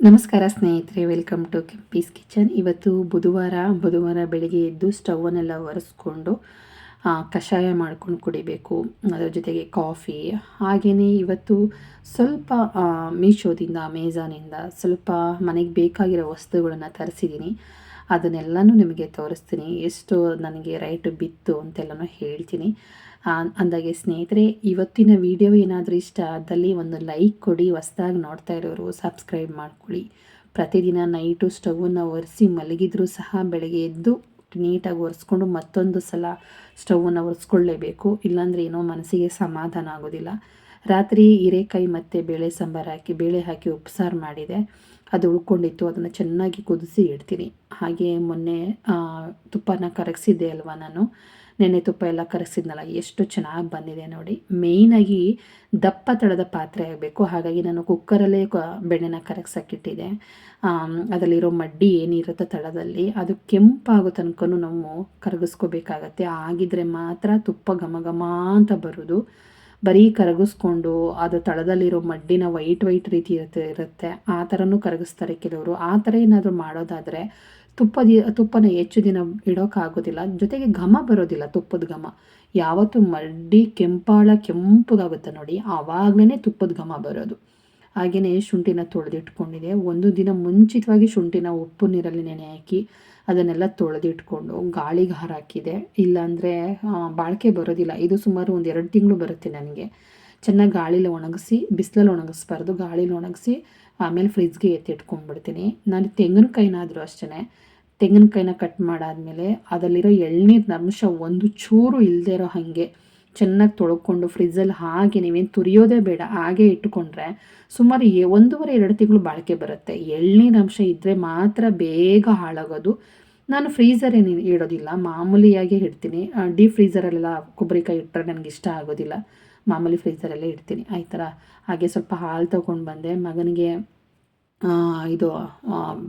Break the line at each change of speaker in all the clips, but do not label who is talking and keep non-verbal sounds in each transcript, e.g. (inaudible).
ನಮಸ್ಕಾರ ಸ್ನೇಹಿತರೆ welcome to Kempee's kitchen ಇವತ್ತು ಬುಧವಾರ ಬುಧವಾರ ಬೆಳಗ್ಗೆ ಎದ್ದು ಸ್ಟವನ್ನೆಲ್ಲ ಒರೆಸ್ಕೊಂಡು ಕಷಾಯ ಮಾಡ್ಕೊಂಡು ಕುಡಿಬೇಕು. ಅದರ ಜೊತೆಗೆ ಕಾಫಿ ಹಾಗೆಯೇ ಇವತ್ತು ಸ್ವಲ್ಪ ಮೀಶೋದಿಂದ ಅಮೆಝಾನಿಂದ ಸ್ವಲ್ಪ ಮನೆಗೆ ಬೇಕಾಗಿರೋ ವಸ್ತುಗಳನ್ನು ತರಿಸಿದ್ದೀನಿ ಅದನ್ನೆಲ್ಲನೂ ನಿಮಗೆ ತೋರಿಸ್ತೀನಿ. ಎಷ್ಟು ನನಗೆ ರೈಟ್ ಬಿತ್ತು ಅಂತೆಲ್ಲನೂ ಹೇಳ್ತೀನಿ. ಅಂದಾಗೆ ಸ್ನೇಹಿತರೆ, ಇವತ್ತಿನ ವಿಡಿಯೋ ಏನಾದರೂ ಇಷ್ಟ ಆದಲ್ಲಿ ಒಂದು ಲೈಕ್ ಕೊಡಿ, ಹೊಸ್ದಾಗಿ ನೋಡ್ತಾ ಇರೋರು ಸಬ್ಸ್ಕ್ರೈಬ್ ಮಾಡ್ಕೊಳ್ಳಿ. ಪ್ರತಿದಿನ ನೈಟು ಸ್ಟವನ್ನು ಒರೆಸಿ ಮಲಗಿದ್ರೂ ಸಹ ಬೆಳಗ್ಗೆ ಎದ್ದು ನೀಟಾಗಿ ಒರೆಸ್ಕೊಂಡು ಮತ್ತೊಂದು ಸಲ ಸ್ಟವನ್ನು ಒರೆಸ್ಕೊಳ್ಳೇಬೇಕು. ಇಲ್ಲಾಂದರೆ ಏನೋ ಮನಸ್ಸಿಗೆ ಸಮಾಧಾನ ಆಗೋದಿಲ್ಲ. ರಾತ್ರಿ ಹೀರೆಕಾಯಿ ಮತ್ತು ಬೇಳೆ ಸಾಂಬಾರು ಹಾಕಿ, ಬೇಳೆ ಹಾಕಿ ಉಪ್ಸಾರು ಮಾಡಿದೆ. ಅದು ಉಳ್ಕೊಂಡಿತ್ತು, ಅದನ್ನು ಚೆನ್ನಾಗಿ ಕುದಿಸಿ ಇಡ್ತೀನಿ. ಹಾಗೆ ಮೊನ್ನೆ ತುಪ್ಪನ ಕರಗಿಸಿದ್ದೆ ಅಲ್ವಾ ನಾನು. ನೆನೆ ತುಪ್ಪ ಎಲ್ಲ ಕರಗಿಸಿದ್ನಲ್ಲ, ಎಷ್ಟು ಚೆನ್ನಾಗಿ ಬಂದಿದೆ ನೋಡಿ. ಮೇಯ್ನಾಗಿ ದಪ್ಪ ತಳದ ಪಾತ್ರೆ ಆಗಬೇಕು. ಹಾಗಾಗಿ ನಾನು ಕುಕ್ಕರಲ್ಲೇ ಬೆಣ್ಣೆನ ಕರಗ್ಸಕ್ಕಿಟ್ಟಿದೆ. ಅದರಲ್ಲಿರೋ ಮಡ್ಡಿ ಏನಿರುತ್ತೆ ತಳದಲ್ಲಿ, ಅದು ಕೆಂಪಾಗೋ ತನಕ ನಾವು ಕರಗಿಸ್ಕೋಬೇಕಾಗತ್ತೆ. ಆಗಿದ್ರೆ ಮಾತ್ರ ತುಪ್ಪ ಘಮ ಘಮ ಅಂತ ಬರೋದು. ಬರೀ ಕರಗಿಸ್ಕೊಂಡು ಅದು ತಳದಲ್ಲಿರೋ ಮಡ್ಡಿನ ವೈಟ್ ವೈಟ್ ರೀತಿ ಇರುತ್ತೆ ಇರುತ್ತೆ. ಆ ಥರನೂ ಕರಗಿಸ್ತಾರೆ ಕೆಲವರು. ಆ ಥರ ಏನಾದರೂ ಮಾಡೋದಾದರೆ ತುಪ್ಪದ, ತುಪ್ಪನ ಹೆಚ್ಚು ದಿನ ಇಡೋಕ್ಕಾಗೋದಿಲ್ಲ ಜೊತೆಗೆ ಘಮ ಬರೋದಿಲ್ಲ ತುಪ್ಪದ ಘಮ. ಯಾವತ್ತು ಮಡ್ಡಿ, ಕೆಂಪಾಳ, ಕೆಂಪಗಾಗುತ್ತೆ ನೋಡಿ ಆವಾಗಲೇ ತುಪ್ಪದ ಘಮ ಬರೋದು. ಹಾಗೆಯೇ ಶುಂಠಿನ ತೊಳೆದಿಟ್ಕೊಂಡಿದೆ. ಒಂದು ದಿನ ಮುಂಚಿತವಾಗಿ ಶುಂಠಿನ ಉಪ್ಪು ನೀರಲ್ಲಿ ನೆನೆ ಹಾಕಿ ಅದನ್ನೆಲ್ಲ ತೊಳೆದಿಟ್ಕೊಂಡು ಗಾಳಿಗೆ ಹಾರಾಕಿದೆ. ಇಲ್ಲಾಂದರೆ ಬಾಳಿಕೆ ಬರೋದಿಲ್ಲ. ಇದು ಸುಮಾರು ಒಂದು ಎರಡು ತಿಂಗಳು ಬರುತ್ತೆ ನನಗೆ. ಚೆನ್ನಾಗಿ ಗಾಳಿಲಿ ಒಣಗಿಸಿ, ಬಿಸಿಲಲ್ಲಿ ಒಣಗಿಸ್ಬಾರ್ದು. ಗಾಳಿಲಿ ಒಣಗಿಸಿ ಆಮೇಲೆ ಫ್ರಿಜ್ಗೆ ಎತ್ತಿಟ್ಕೊಂಡ್ಬಿಡ್ತೀನಿ. ನಾನು ತೆಂಗಿನಕಾಯಿನಾದರೂ ಅಷ್ಟೇ ತೆಂಗಿನಕಾಯಿನ ಕಟ್ ಮಾಡಾದಮೇಲೆ ಅದರಲ್ಲಿರೋ ಎಳ್ನೀರಿನ ಅಂಶ ಒಂದು ಚೂರು ಇಲ್ಲದೆ ಇರೋ ಹಾಗೆ ಚೆನ್ನಾಗಿ ತೊಳ್ಕೊಂಡು ಫ್ರಿಜ್ಜಲ್ಲಿ ಹಾಗೆ ನೀವೇನು ತುರಿಯೋದೇ ಬೇಡ, ಹಾಗೆ ಇಟ್ಟುಕೊಂಡ್ರೆ ಸುಮಾರು ಒಂದೂವರೆ, ಎರಡು ತಿಂಗಳು ಬಾಳಿಕೆ ಬರುತ್ತೆ. ಎಳ್ನೀರಿನ ಅಂಶ ಇದ್ದರೆ ಮಾತ್ರ ಬೇಗ ಹಾಳಾಗೋದು. ನಾನು ಫ್ರೀಝರ್ ಏನು ಇಡೋದಿಲ್ಲ, ಮಾಮೂಲಿಯಾಗಿ ಇಡ್ತೀನಿ. ಡೀಪ್ ಫ್ರೀಝರಲ್ಲೆಲ್ಲ ಕೊಬ್ಬರಿಕಾಯಿ ಇಟ್ಟರೆ ನನಗೆ ಇಷ್ಟ ಆಗೋದಿಲ್ಲ. ಮಾಮೂಲಿ ಫ್ರೀಸರಲ್ಲೇ ಇಡ್ತೀನಿ. ಆ ಥರ ಹಾಗೆ ಸ್ವಲ್ಪ ಹಾಲು ತೊಗೊಂಡು ಬಂದೆ. ಮಗನಿಗೆ ಇದು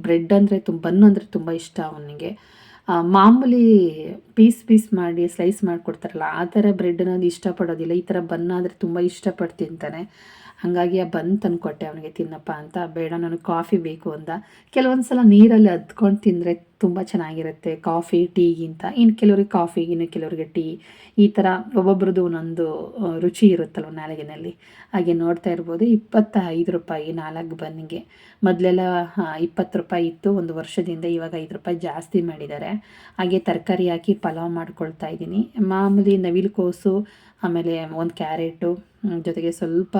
ಬ್ರೆಡ್ ಅಂದರೆ ತುಂಬ ಬನ್ ಅಂದರೆ ತುಂಬ ಇಷ್ಟ ಅವನಿಗೆ. ಮಾಮೂಲಿ ಪೀಸ್ ಪೀಸ್ ಮಾಡಿ ಸ್ಲೈಸ್ ಮಾಡಿಕೊಡ್ತಾರಲ್ಲ, ಆ ಥರ ಬ್ರೆಡ್ ಅನ್ನೋದು ಇಷ್ಟಪಡೋದಿಲ್ಲ. ಈ ಥರ ಬನ್ ಆದರೆ ತುಂಬ ಇಷ್ಟಪಟ್ಟು ತಿಂತಾನೆ. ಹಾಗಾಗಿ ಆ ಬನ್ ತಂದು ಕೊಟ್ಟೆ ಅವನಿಗೆ, ತಿನ್ನಪ್ಪ ಅಂತ. ಬೇಡ, ನನಗೆ ಕಾಫಿ ಬೇಕು ಅಂದ. ಕೆಲವೊಂದು ಸಲ ನೀರಲ್ಲಿ ಅದ್ಕೊಂಡು ತಿಂದರೆ ತುಂಬ ಚೆನ್ನಾಗಿರುತ್ತೆ. ಕಾಫಿ, ಟೀಗಿಂತ. ಇನ್ನು ಕೆಲವ್ರಿಗೆ ಕಾಫಿ ಇನ್ನು ಕೆಲವರಿಗೆ ಟೀ. ಈ ಥರ ಒಬ್ಬೊಬ್ರದ್ದು ಒಂದೊಂದು ರುಚಿ ಇರುತ್ತಲ್ವ ನಾಲಿಗೆನಲ್ಲಿ. ಹಾಗೆ ನೋಡ್ತಾ ಇರ್ಬೋದು, ಇಪ್ಪತ್ತೈದು ರೂಪಾಯಿ ನಾಲ್ಕು ಬನ್ನಿಗೆ. ಮೊದಲೆಲ್ಲ ಇಪ್ಪತ್ತು ರೂಪಾಯಿ ಇತ್ತು. ಒಂದು ವರ್ಷದಿಂದ ಇವಾಗ ಐದು ರೂಪಾಯಿ ಜಾಸ್ತಿ ಮಾಡಿದ್ದಾರೆ. ಹಾಗೆ ತರಕಾರಿ ಹಾಕಿ ಪಲಾವ್ ಮಾಡ್ಕೊಳ್ತಾ ಇದ್ದೀನಿ. ಮಾಮೂಲಿ ನವಿಲುಕೋಸು ಆಮೇಲೆ ಒಂದು ಕ್ಯಾರೆಟು ಜೊತೆಗೆ ಸ್ವಲ್ಪ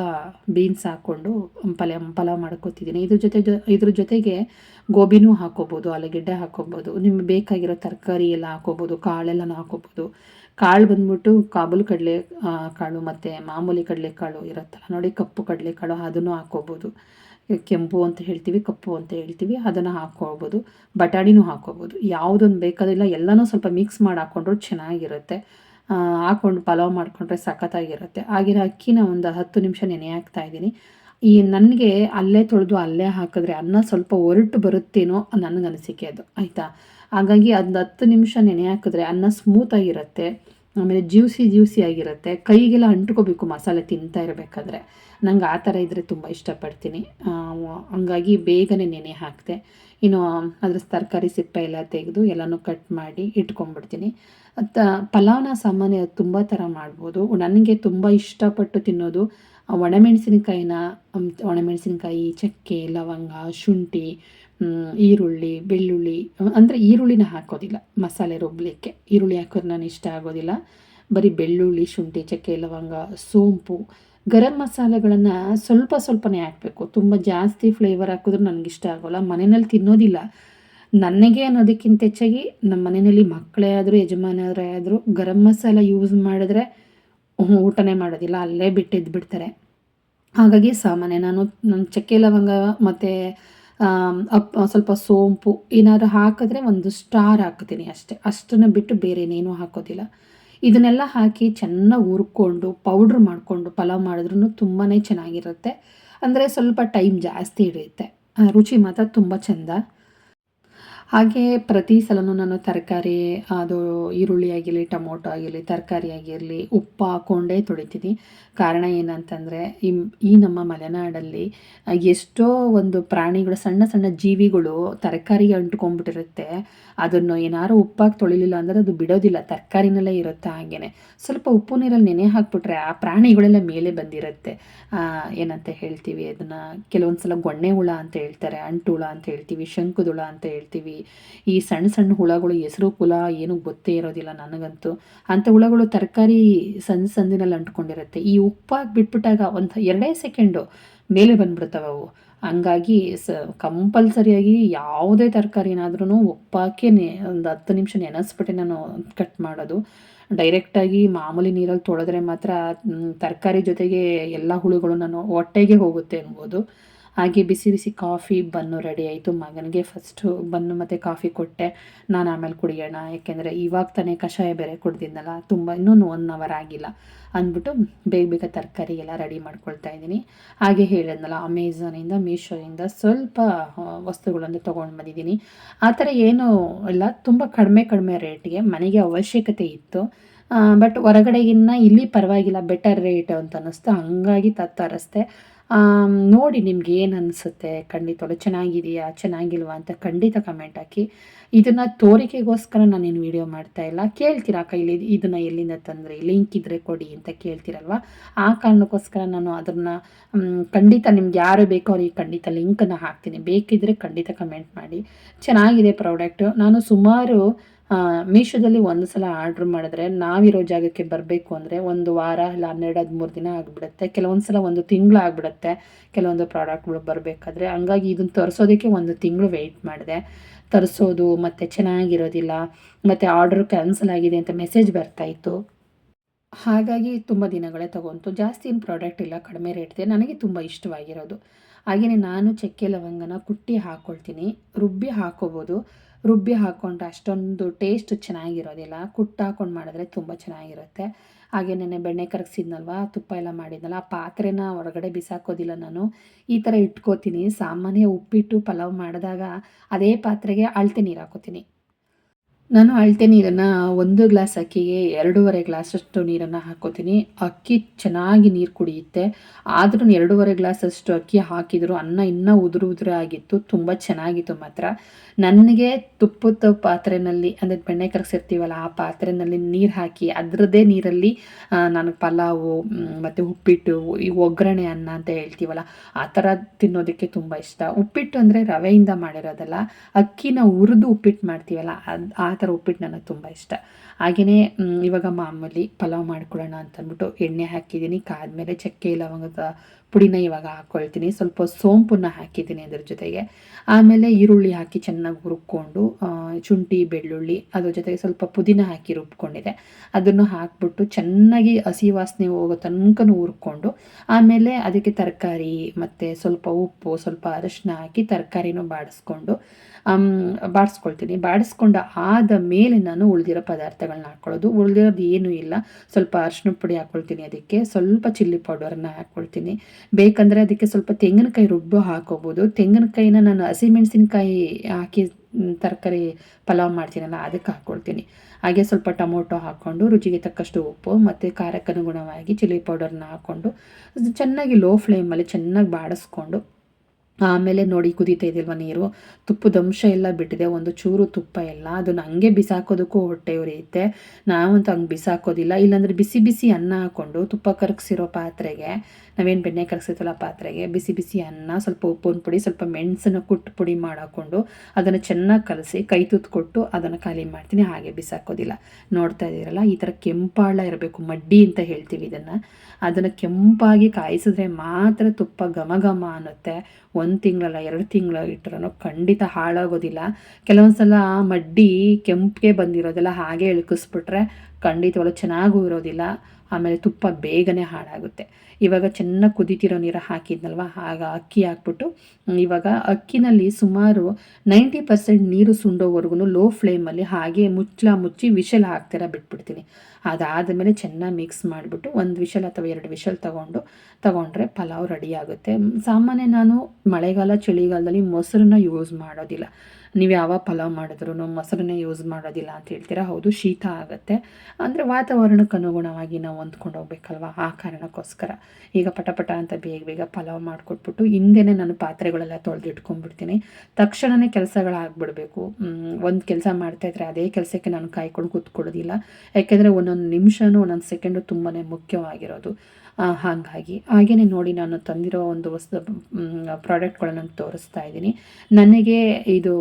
ಬೀನ್ಸ್ ಹಾಕ್ಕೊಂಡು ಪಲ್ಯ ಪಲಾವ್ ಮಾಡ್ಕೊತಿದ್ದೀನಿ. ಇದ್ರ ಜೊತೆ ಇದ್ರ ಜೊತೆಗೆ ಗೋಬಿನೂ ಹಾಕೋಬೋದು ಆಲೂಗೆಡ್ಡೆ ಹಾಕೋಬೋದು, ನಿಮ್ಗೆ ಬೇಕಾಗಿರೋ ತರಕಾರಿ ಎಲ್ಲ ಹಾಕೋಬೋದು, ಕಾಳೆಲ್ಲನೂ ಹಾಕೋಬೋದು. ಕಾಳು ಬಂದ್ಬಿಟ್ಟು ಕಾಬೂಲ್ ಕಡಲೆ ಕಾಳು ಮತ್ತು ಮಾಮೂಲಿ ಕಡಲೆಕಾಳು ಇರುತ್ತಲ್ಲ, ನೋಡಿ ಕಪ್ಪು ಕಡಲೆಕಾಳು ಅದನ್ನು ಹಾಕೋಬೋದು. ಕೆಂಪು ಅಂತ ಹೇಳ್ತೀವಿ, ಕಪ್ಪು ಅಂತ ಹೇಳ್ತೀವಿ, ಅದನ್ನು ಹಾಕ್ಕೊಳ್ಬೋದು ಬಟಾಣಿನೂ ಹಾಕೋಬೋದು. ಯಾವುದೊಂದು ಬೇಕಾದಿಲ್ಲ, ಎಲ್ಲನೂ ಸ್ವಲ್ಪ ಮಿಕ್ಸ್ ಮಾಡಿ ಹಾಕ್ಕೊಂಡ್ರು ಚೆನ್ನಾಗಿರುತ್ತೆ. ಹಾಕ್ಕೊಂಡು ಪಲಾವ್ ಮಾಡಿಕೊಂಡ್ರೆ ಸಖತ್ತಾಗಿರುತ್ತೆ. ಆಗಿರೋ ಅಕ್ಕಿನ ಒಂದು ಹತ್ತು ನಿಮಿಷ ನೆನೆ ಹಾಕ್ತಾ ಇದ್ದೀನಿ. ಈ ನನಗೆ ಅಲ್ಲೇ ತೊಳೆದು ಅಲ್ಲೇ ಹಾಕಿದ್ರೆ ಅನ್ನ ಸ್ವಲ್ಪ ಒರಟು ಬರುತ್ತೇನೋ ನನಗೆ ಅನಿಸಿಕೆ ಅದು, ಆಯಿತಾ? ಹಾಗಾಗಿ ಅದು ಹತ್ತು ನಿಮಿಷ ನೆನೆ ಹಾಕಿದ್ರೆ ಅನ್ನ ಸ್ಮೂತಾಗಿರುತ್ತೆ ಆಮೇಲೆ ಜ್ಯೂಸಿ ಜ್ಯೂಸಿ ಆಗಿರುತ್ತೆ. ಕೈಗೆಲ್ಲ ಅಂಟ್ಕೋಬೇಕು ಮಸಾಲೆ ತಿಂತಾ ಇರಬೇಕಾದ್ರೆ. ನಂಗೆ ಆ ಥರ ಇದ್ದರೆ ತುಂಬ ಇಷ್ಟಪಡ್ತೀನಿ. ಹಂಗಾಗಿ ಬೇಗನೆ ನೆನೆ ಹಾಕಿದೆ ಇನ್ನು ಅದ್ರ ತರಕಾರಿ ಸಿಪ್ಪೆ ಎಲ್ಲ ತೆಗೆದು ಎಲ್ಲನೂ ಕಟ್ ಮಾಡಿ ಇಟ್ಕೊಂಡ್ಬಿಡ್ತೀನಿ. ಮತ್ತು ಪಲಾವ್ನ ಸಾಮಾನ್ಯ ತುಂಬ ಥರ ಮಾಡ್ಬೋದು. ನನಗೆ ತುಂಬ ಇಷ್ಟಪಟ್ಟು ತಿನ್ನೋದು ಒಣಮೆಣಸಿನಕಾಯಿನ ಒಣಮೆಣಸಿನಕಾಯಿ, ಚಕ್ಕೆ, ಲವಂಗ, ಶುಂಠಿ ಈರುಳ್ಳಿ, ಬೆಳ್ಳುಳ್ಳಿ, ಅಂದರೆ ಈರುಳ್ಳಿನ ಹಾಕೋದಿಲ್ಲ, ಮಸಾಲೆ ರುಬ್ಬಲಿಕ್ಕೆ ಈರುಳ್ಳಿ ಹಾಕೋದು ನಾನು ಇಷ್ಟ ಆಗೋದಿಲ್ಲ. ಬರೀ ಬೆಳ್ಳುಳ್ಳಿ, ಶುಂಠಿ, ಚಕ್ಕೆ, ಲವಂಗ, ಸೋಂಪು, ಗರಂ ಮಸಾಲೆಗಳನ್ನು ಸ್ವಲ್ಪ ಸ್ವಲ್ಪನೇ ಹಾಕಬೇಕು. ತುಂಬ ಜಾಸ್ತಿ ಫ್ಲೇವರ್ ಹಾಕಿದ್ರೆ ನನಗಿಷ್ಟ ಆಗೋಲ್ಲ. ಮನೆಯಲ್ಲಿ ತಿನ್ನೋದಿಲ್ಲ. ನನಗೆ ಅನ್ನೋದಕ್ಕಿಂತ ಹೆಚ್ಚಾಗಿ ನಮ್ಮ ಮನೆಯಲ್ಲಿ ಮಕ್ಕಳೇ ಆದರೂ, ಯಜಮಾನರೇ ಆದರೂ ಗರಂ ಮಸಾಲೆ ಯೂಸ್ ಮಾಡಿದ್ರೆ ಊಟನೇ ಮಾಡೋದಿಲ್ಲ, ಅಲ್ಲೇ ಬಿಟ್ಟಿದ್ದು ಬಿಡ್ತಾರೆ. ಹಾಗಾಗಿ ಸಾಮಾನ್ಯ ನಾನು ನನ್ನ ಚಕ್ಕೆ ಲವಂಗ ಮತ್ತು ಅಪ್, ಸ್ವಲ್ಪ ಸೋಂಪು ಏನಾದ್ರು ಹಾಕಿದ್ರೆ ಒಂದು ಸ್ಟಾರ್ ಹಾಕ್ತೀನಿ ಅಷ್ಟೇ. ಅಷ್ಟನ್ನು ಬಿಟ್ಟು ಬೇರೆ ಏನೇನೂ ಹಾಕೋದಿಲ್ಲ. ಇದನ್ನೆಲ್ಲ ಹಾಕಿ ಚೆನ್ನಾಗಿ ಹುರ್ಕೊಂಡು, ಪೌಡ್ರ್ ಮಾಡಿಕೊಂಡು ಪಲಾವ್ ಮಾಡಿದ್ರೂ ತುಂಬಾ ಚೆನ್ನಾಗಿರುತ್ತೆ. ಅಂದರೆ ಸ್ವಲ್ಪ ಟೈಮ್ ಜಾಸ್ತಿ ಹಿಡಿಯುತ್ತೆ. ರುಚಿ ಮಾತ್ರ ತುಂಬ ಚೆಂದ. ಹಾಗೆ ಪ್ರತಿ ಸಲವೂ ನಾನು ತರಕಾರಿ, ಅದು ಈರುಳ್ಳಿ ಆಗಿರಲಿ, ಟೊಮೊಟೊ ಆಗಿರಲಿ, ತರಕಾರಿ ಆಗಿರಲಿ, ಉಪ್ಪು ಹಾಕ್ಕೊಂಡೇ ತೊಳಿತೀನಿ. ಕಾರಣ ಏನಂತಂದರೆ ಈ ನಮ್ಮ ಮಲೆನಾಡಲ್ಲಿ ಎಷ್ಟೋ ಒಂದು ಪ್ರಾಣಿಗಳು, ಸಣ್ಣ ಸಣ್ಣ ಜೀವಿಗಳು ತರಕಾರಿಗೆ ಅಂಟ್ಕೊಂಡ್ಬಿಟ್ಟಿರುತ್ತೆ. ಅದನ್ನು ಏನಾರು ಉಪ್ಪಾಗಿ ತೊಳಿಲಿಲ್ಲ ಅಂದರೆ ಅದು ಬಿಡೋದಿಲ್ಲ, ತರಕಾರಿನಲ್ಲೇ ಇರುತ್ತೆ ಹಾಗೇ ಸ್ವಲ್ಪ ಉಪ್ಪು ನೀರಲ್ಲಿ ನೆನೆ ಹಾಕ್ಬಿಟ್ರೆ ಆ ಪ್ರಾಣಿಗಳೆಲ್ಲ ಮೇಲೆ ಬಂದಿರುತ್ತೆ. ಏನಂತ ಹೇಳ್ತೀವಿ, ಅದನ್ನು ಕೆಲವೊಂದು ಸಲ ಗೊಣ್ಣೆ ಹುಳ ಅಂತ ಹೇಳ್ತಾರೆ ಅಂಟು ಹುಳ ಅಂತ ಹೇಳ್ತೀವಿ, ಶಂಕುದುಳ ಅಂತ ಹೇಳ್ತೀವಿ ಈ ಸಣ್ಣ ಸಣ್ಣ ಹುಳಗಳು, ಹೆಸರು ಕುಲ ಏನೂ ಗೊತ್ತೇ ಇರೋದಿಲ್ಲ ನನಗಂತೂ. ಅಂಥ ಹುಳಗಳು ತರಕಾರಿ ಸಂದ್ ಸಂದಿನಲ್ಲಿ ಅಂಟ್ಕೊಂಡಿರುತ್ತೆ. ಈ ಉಪ್ಪಾಗಿ ಬಿಟ್ಬಿಟ್ಟಾಗ ಒಂದು ಎರಡೇ ಸೆಕೆಂಡು ಮೇಲೆ ಬಂದ್ಬಿಡ್ತಾವೆ ಅವು. ಹಂಗಾಗಿ ಸ ಕಂಪಲ್ಸರಿಯಾಗಿ ಯಾವುದೇ ತರಕಾರಿನಾದ್ರೂ ಉಪ್ಪಾಕೆ ನೆ ಒಂದು ಹತ್ತು ನಿಮಿಷ ನೆನೆಸ್ಬಿಟ್ಟು ನಾನು ಕಟ್ ಮಾಡೋದು. ಡೈರೆಕ್ಟಾಗಿ ಮಾಮೂಲಿ ನೀರಲ್ಲಿ ತೊಳೆದ್ರೆ ಮಾತ್ರ ತರಕಾರಿ ಜೊತೆಗೆ ಎಲ್ಲ ಹುಳುಗಳು ನಾನು ಹೊಟ್ಟೆಗೆ ಹೋಗುತ್ತೆ ಅನ್ಬೋದು ಹಾಗೆ ಬಿಸಿ ಬಿಸಿ ಕಾಫಿ ಬನ್ನು ರೆಡಿ ಆಯಿತು. ಮಗನಿಗೆ ಫಸ್ಟು ಬನ್ನು ಮತ್ತು ಕಾಫಿ ಕೊಟ್ಟೆ. ನಾನು ಆಮೇಲೆ ಕುಡಿಯೋಣ. ಯಾಕೆಂದರೆ ಇವಾಗ ತಾನೇ ಕಷಾಯ ಬೇರೆ ಕುಡ್ದಿದ್ನಲ್ಲ, ತುಂಬ ಇನ್ನೂ ಒನ್ ಅವರ್ ಆಗಿಲ್ಲ ಅಂದ್ಬಿಟ್ಟು ಬೇಗ ಬೇಗ ತರಕಾರಿ ಎಲ್ಲ ರೆಡಿ ಮಾಡ್ಕೊಳ್ತಾ ಇದ್ದೀನಿ. ಹಾಗೆ ಹೇಳಿದ್ನಲ್ಲ ಅಮೆಝಾನಿಂದ ಮೀಶೋಯಿಂದ ಸ್ವಲ್ಪ ವಸ್ತುಗಳನ್ನು ತೊಗೊಂಡು ಬಂದಿದ್ದೀನಿ. ಆ ಥರ ಏನು ಇಲ್ಲ. ತುಂಬ ಕಡಿಮೆ ಕಡಿಮೆ ರೇಟ್ಗೆ ಮನೆಗೆ ಅವಶ್ಯಕತೆ ಇತ್ತು. ಬಟ್ ಹೊರಗಡೆಗಿನ್ನ ಇಲ್ಲಿ ಪರವಾಗಿಲ್ಲ ಬೆಟರ್ ರೇಟ್ ಅಂತ ಅನ್ನಿಸ್ತು. ಹಾಗಾಗಿ ತತ್ತರಿಸ್ದೆ. ನೋಡಿ ನಿಮ್ಗೆ ಏನು ಅನಿಸುತ್ತೆ? ಖಂಡಿತವಾಗ್ಲೂ ಚೆನ್ನಾಗಿದೆಯಾ? ಚೆನ್ನಾಗಿಲ್ವಾ ಅಂತ ಖಂಡಿತ ಕಮೆಂಟ್ ಹಾಕಿ. ಇದನ್ನು ತೋರಿಕೆಗೋಸ್ಕರ ನಾನೇನು ವಿಡಿಯೋ ಮಾಡ್ತಾ ಇಲ್ಲ. ಕೇಳ್ತೀರಾ ಕೈಲಿ? ಇದನ್ನು ಎಲ್ಲಿಂದ ತಂದರೆ? ಲಿಂಕ್ ಇದ್ದರೆ ಕೊಡಿ ಅಂತ ಕೇಳ್ತೀರಲ್ವ? ಆ ಕಾರಣಕ್ಕೋಸ್ಕರ ನಾನು ಅದನ್ನು ಖಂಡಿತ ನಿಮ್ಗೆ ಯಾರು ಬೇಕೋ ಅವ್ರಿಗೆ ಖಂಡಿತ ಲಿಂಕನ್ನು ಹಾಕ್ತೀನಿ. ಬೇಕಿದ್ದರೆ ಖಂಡಿತ ಕಮೆಂಟ್ ಮಾಡಿ. ಚೆನ್ನಾಗಿದೆ ಪ್ರಾಡಕ್ಟು ನಾನು ಸುಮಾರು ಮೀಶೋದಲ್ಲಿ ಒಂದು ಸಲ ಆರ್ಡ್ರ್ ಮಾಡಿದ್ರೆ ನಾವಿರೋ ಜಾಗಕ್ಕೆ ಬರಬೇಕು ಅಂದರೆ ಒಂದು ವಾರ ಇಲ್ಲ ಹನ್ನೆರಡು ಹದಿಮೂರು ದಿನ ಆಗಿಬಿಡುತ್ತೆ. ಕೆಲವೊಂದು ಸಲ ಒಂದು ತಿಂಗಳು ಆಗಿಬಿಡುತ್ತೆ ಕೆಲವೊಂದು ಪ್ರಾಡಕ್ಟ್ಗಳು ಬರಬೇಕಾದ್ರೆ. ಹಂಗಾಗಿ ಇದನ್ನು ತರಿಸೋದಕ್ಕೆ ಒಂದು ತಿಂಗಳು ವೆಯ್ಟ್ ಮಾಡಿದೆ. ತರಿಸೋದು ಮತ್ತು ಚೆನ್ನಾಗಿರೋದಿಲ್ಲ, ಮತ್ತು ಆರ್ಡ್ರ್ ಕ್ಯಾನ್ಸಲ್ ಆಗಿದೆ ಅಂತ ಮೆಸೇಜ್ ಬರ್ತಾಯಿತ್ತು ಹಾಗಾಗಿ ತುಂಬ ದಿನಗಳೇ ತೊಗೊಂತು. ಜಾಸ್ತಿ ಏನು ಪ್ರಾಡಕ್ಟ್ ಇಲ್ಲ, ಕಡಿಮೆ ರೇಟ್ದೆ. ನನಗೆ ತುಂಬ ಇಷ್ಟವಾಗಿರೋದು. ಹಾಗೆಯೇ ನಾನು ಚಕ್ಕೆ ಲವಂಗನ ಕುಟ್ಟಿ ಹಾಕ್ಕೊಳ್ತೀನಿ ರುಬ್ಬಿ ಹಾಕೋಬೋದು. ರುಬ್ಬಿ ಹಾಕ್ಕೊಂಡ್ರೆ ಅಷ್ಟೊಂದು ಟೇಸ್ಟ್ ಚೆನ್ನಾಗಿರೋದಿಲ್ಲ. ಕುಟ್ಟು ಹಾಕ್ಕೊಂಡು ಮಾಡಿದ್ರೆ ತುಂಬ ಚೆನ್ನಾಗಿರುತ್ತೆ. ಹಾಗೆ ನೆನೆ ಬೆಣ್ಣೆ ಕರಗಿಸಿದ್ನಲ್ವ, ತುಪ್ಪ ಎಲ್ಲ ಮಾಡಿದ್ನಲ್ಲ, ಆ ಪಾತ್ರೆನ ಹೊರಗಡೆ ಬಿಸಾಕೋದಿಲ್ಲ ನಾನು. ಈ ಥರ ಇಟ್ಕೋತೀನಿ. ಸಾಮಾನ್ಯ ಉಪ್ಪಿಟ್ಟು ಪಲಾವ್ ಮಾಡಿದಾಗ ಅದೇ ಪಾತ್ರೆಗೆ ಅಳತೆ ನೀರು ಹಾಕೋತೀನಿ. ನಾನು ಅಳತೆ ನೀರನ್ನು ಒಂದು ಗ್ಲಾಸ್ ಅಕ್ಕಿಗೆ ಎರಡೂವರೆ ಗ್ಲಾಸಷ್ಟು ನೀರನ್ನು ಹಾಕೋತೀನಿ ಅಕ್ಕಿ ಚೆನ್ನಾಗಿ ನೀರು ಕುಡಿಯುತ್ತೆ. ಆದರೂ ಎರಡೂವರೆ ಗ್ಲಾಸಷ್ಟು ಅಕ್ಕಿ ಹಾಕಿದ್ರು ಅನ್ನ ಇನ್ನೂ ಉದುರು ಉದುರು ಆಗಿತ್ತು. ತುಂಬ ಚೆನ್ನಾಗಿತ್ತು ಮಾತ್ರ. ನನಗೆ ತುಪ್ಪದ ಪಾತ್ರೆಯಲ್ಲಿ ಅಂದರೆ ಬೆಣ್ಣೆ ಕರಗಿಸಿರ್ತೀವಲ್ಲ ಆ ಪಾತ್ರೆಯಲ್ಲಿ ನೀರು ಹಾಕಿ ಅದರದ್ದೇ ನೀರಲ್ಲಿ ನಾನು ಪಲಾವು ಮತ್ತು ಉಪ್ಪಿಟ್ಟು, ಈ ಒಗ್ಗರಣೆ ಅನ್ನ ಅಂತ ಹೇಳ್ತೀವಲ್ಲ ಆ ಥರ ತಿನ್ನೋದಕ್ಕೆ ತುಂಬ ಇಷ್ಟ. ಉಪ್ಪಿಟ್ಟು ಅಂದರೆ ರವೆಯಿಂದ ಮಾಡಿರೋದಲ್ಲ, ಅಕ್ಕಿನ ಹುರಿದು ಉಪ್ಪಿಟ್ಟು ಮಾಡ್ತೀವಲ್ಲ ಅದು ಆ ಥರ ಉಪ್ಪಿಟ್ಟು ನನಗೆ ತುಂಬ ಇಷ್ಟ. ಹಾಗೆಯೇ ಇವಾಗ ಮಾಮೂಲಿ ಪಲಾವ್ ಮಾಡ್ಕೊಳ್ಳೋಣ ಅಂತಂದ್ಬಿಟ್ಟು ಎಣ್ಣೆ ಹಾಕಿದ್ದೀನಿ. ಕಾದ್ಮೇಲೆ ಚಕ್ಕೆ ಲವಂಗದ ಪುಡಿನ ಇವಾಗ ಹಾಕ್ಕೊಳ್ತೀನಿ ಸ್ವಲ್ಪ ಸೋಂಪನ್ನು ಹಾಕಿದ್ದೀನಿ ಅದ್ರ ಜೊತೆಗೆ. ಆಮೇಲೆ ಈರುಳ್ಳಿ ಹಾಕಿ ಚೆನ್ನಾಗಿ ಹುರ್ಕೊಂಡು ಶುಂಠಿ, ಬೆಳ್ಳುಳ್ಳಿ ಅದ್ರ ಜೊತೆಗೆ ಸ್ವಲ್ಪ ಪುದೀನ ಹಾಕಿ ರುಬ್ಕೊಂಡಿದೆ. ಅದನ್ನು ಹಾಕ್ಬಿಟ್ಟು ಚೆನ್ನಾಗಿ ಹಸಿ ವಾಸನೆ ಹೋಗೋ ತನಕ ಹುರ್ಕೊಂಡು, ಆಮೇಲೆ ಅದಕ್ಕೆ ತರಕಾರಿ ಮತ್ತು ಸ್ವಲ್ಪ ಉಪ್ಪು, ಸ್ವಲ್ಪ ಅರಶಿನ ಹಾಕಿ ತರಕಾರಿನೂ ಬಾಡಿಸ್ಕೊಂಡು ಬಾಡಿಸ್ಕೊಳ್ತೀನಿ. ಬಾಡಿಸ್ಕೊಂಡು ಆದ ಮೇಲೆ ನಾನು ಉಳಿದಿರೋ ಪದಾರ್ಥಗಳನ್ನ ಹಾಕ್ಕೊಳ್ಳೋದು ಉಳಿದಿರೋದು ಏನೂ ಇಲ್ಲ. ಸ್ವಲ್ಪ ಅರಶಿನ ಪುಡಿ ಹಾಕ್ಕೊಳ್ತೀನಿ ಅದಕ್ಕೆ. ಸ್ವಲ್ಪ ಚಿಲ್ಲಿ ಪೌಡರ್ನ ಹಾಕ್ಕೊಳ್ತೀನಿ ಬೇಕಂದರೆ ಅದಕ್ಕೆ ಸ್ವಲ್ಪ ತೆಂಗಿನಕಾಯಿ ರುಬ್ಬು ಹಾಕೋಬೋದು. ತೆಂಗಿನಕಾಯಿನ ನಾನು ಹಸಿಮೆಣಸಿನ್ಕಾಯಿ ಹಾಕಿ ತರಕಾರಿ ಪಲಾವ್ ಮಾಡ್ತೀನಲ್ಲ, ಅದಕ್ಕೆ ಹಾಕ್ಕೊಳ್ತೀನಿ. ಹಾಗೆ ಸ್ವಲ್ಪ ಟೊಮೊಟೊ ಹಾಕ್ಕೊಂಡು, ರುಚಿಗೆ ತಕ್ಕಷ್ಟು ಉಪ್ಪು ಮತ್ತು ಖಾರಕ್ಕನುಗುಣವಾಗಿ ಚಿಲ್ಲಿ ಪೌಡರ್ನ ಹಾಕ್ಕೊಂಡು ಚೆನ್ನಾಗಿ ಲೋ ಫ್ಲೇಮಲ್ಲಿ ಚೆನ್ನಾಗಿ ಬಾಡಿಸ್ಕೊಂಡು, ಆಮೇಲೆ ನೋಡಿ ಕುದೀತಾ ಇದೆಯಲ್ವ ನೀರು? ತುಪ್ಪದ ಅಂಶ ಎಲ್ಲ ಬಿಟ್ಟಿದೆ, ಒಂದು ಚೂರು ತುಪ್ಪ ಎಲ್ಲ. ಅದನ್ನು ಹಂಗೆ ಬಿಸಾಕೋದಕ್ಕೂ ಹೊಟ್ಟೆ ಉರಿಯುತ್ತೆ. ನಾವಂತೂ ಹಂಗೆ ಬಿಸಾಕೋದಿಲ್ಲ. ಇಲ್ಲಾಂದರೆ ಬಿಸಿ ಬಿಸಿ ಅನ್ನ ಹಾಕ್ಕೊಂಡು ತುಪ್ಪ ಕರಗಿಸಿರೋ ಪಾತ್ರೆಗೆ ನಾವೇನು ಬೆಣ್ಣೆ ಕರಗಿಸಿರ್ತಲ್ಲ ಪಾತ್ರೆಗೆ, ಬಿಸಿ ಬಿಸಿ ಅನ್ನ, ಸ್ವಲ್ಪ ಉಪ್ಪಿನ ಪುಡಿ, ಸ್ವಲ್ಪ ಮೆಣಸನ್ನು ಕುಟ್ಟು ಪುಡಿ ಮಾಡಾಕೊಂಡು ಅದನ್ನು ಚೆನ್ನಾಗಿ ಕಲಸಿ ಕೈ ತುತ್ತು ಕೊಟ್ಟು ಅದನ್ನು ಖಾಲಿ ಮಾಡ್ತೀನಿ, ಹಾಗೆ ಬಿಸಾಕೋದಿಲ್ಲ. ನೋಡ್ತಾ ಇದ್ದೀರಲ್ಲ ಈ ಥರ ಕೆಂಪಾಳ ಇರಬೇಕು, ಮಡ್ಡಿ ಅಂತ ಹೇಳ್ತೀವಿ ಇದನ್ನು. ಅದನ್ನು ಕೆಂಪಾಗಿ ಕಾಯಿಸಿದ್ರೆ ಮಾತ್ರ ತುಪ್ಪ ಘಮ ಘಮ ಅನ್ನುತ್ತೆ. ಒಂದು ತಿಂಗಳಲ್ಲ, ಎರಡು ತಿಂಗಳ ಇಟ್ಟರೂ ಖಂಡಿತ ಹಾಳಾಗೋದಿಲ್ಲ. ಕೆಲವೊಂದು ಸಲ ಮಡ್ಡಿ ಕೆಂಪಿಗೆ ಬಂದಿರೋದೆಲ್ಲ ಹಾಗೆ ಇಳ್ಕಿಸ್ಬಿಟ್ರೆ ಖಂಡಿತವಾಗ್ಲೂ ಚೆನ್ನಾಗೂ ಇರೋದಿಲ್ಲ. ಆಮೇಲೆ ತುಪ್ಪ ಬೇಗನೆ ಹಾಳಾಗುತ್ತೆ. ಇವಾಗ ಚೆನ್ನಾಗಿ ಕುದಿತಿರೋ ನೀರು ಹಾಕಿದ್ನಲ್ವ? ಆಗ ಅಕ್ಕಿ ಹಾಕ್ಬಿಟ್ಟು ಇವಾಗ ಅಕ್ಕಿನಲ್ಲಿ ಸುಮಾರು ನೈಂಟಿ ಪರ್ಸೆಂಟ್ ನೀರು ಸುಂಡೋವರೆಗೂ ಲೋ ಫ್ಲೇಮಲ್ಲಿ ಹಾಗೆ ಮುಚ್ಚಲ ಮುಚ್ಚಿ ವಿಷಲ್ ಹಾಕ್ತಿರ ಬಿಟ್ಬಿಡ್ತೀನಿ. ಅದಾದ ಮೇಲೆ ಚೆನ್ನಾಗಿ ಮಿಕ್ಸ್ ಮಾಡಿಬಿಟ್ಟು ಒಂದು ವಿಷಲ್ ಅಥವಾ ಎರಡು ವಿಷಲ್ ತೊಗೊಂಡು, ತೊಗೊಂಡ್ರೆ ಪಲಾವ್ ರೆಡಿ ಆಗುತ್ತೆ. ಸಾಮಾನ್ಯ ನಾನು ಮಳೆಗಾಲ, ಚಳಿಗಾಲದಲ್ಲಿ ಮೊಸರನ್ನ ಯೂಸ್ ಮಾಡೋದಿಲ್ಲ. ನೀವು ಯಾವ ಪಲಾವ್ ಮಾಡಿದ್ರು ಮೊಸರನ್ನೇ ಯೂಸ್ ಮಾಡೋದಿಲ್ಲ ಅಂತ ಹೇಳ್ತೀರಾ? ಹೌದು, ಶೀತ ಆಗುತ್ತೆ. ಅಂದರೆ ವಾತಾವರಣಕ್ಕೆ ಅನುಗುಣವಾಗಿ ನಾವು ಹೊಂದ್ಕೊಂಡು ಹೋಗ್ಬೇಕಲ್ವ? ಆ ಕಾರಣಕ್ಕೋಸ್ಕರ. ಈಗ ಪಟಪಟ ಅಂತ ಬೇಗ ಬೇಗ ಪಲಾವ್ ಮಾಡಿಕೊಟ್ಬಿಟ್ಟು ಹಿಂದೆನೇ ನಾನು ಪಾತ್ರೆಗಳೆಲ್ಲ ತೊಳೆದಿಟ್ಕೊಂಡ್ಬಿಡ್ತೀನಿ ತಕ್ಷಣವೇ ಕೆಲಸಗಳಾಗ್ಬಿಡ್ಬೇಕು. ಒಂದು ಕೆಲಸ ಮಾಡ್ತಾಯಿದ್ರೆ ಅದೇ ಕೆಲಸಕ್ಕೆ ನಾನು ಕಾಯ್ಕೊಂಡು ಕೂತ್ಕೊಳ್ಳೋದಿಲ್ಲ. ಯಾಕೆಂದರೆ ಒಂದೊಂದು ನಿಮಿಷನೂ, ಒಂದೊಂದು ಸೆಕೆಂಡು ತುಂಬಾ ಮುಖ್ಯವಾಗಿರೋದು. ಹಾಗಾಗಿ ಹಾಗೆಯೇ ನೋಡಿ ನಾನು ತಂದಿರೋ ಒಂದು ವಸ್ತು ಪ್ರಾಡಕ್ಟ್ಗಳನ್ನು ತೋರಿಸ್ತಾ ಇದ್ದೀನಿ. ನನಗೆ ಇದು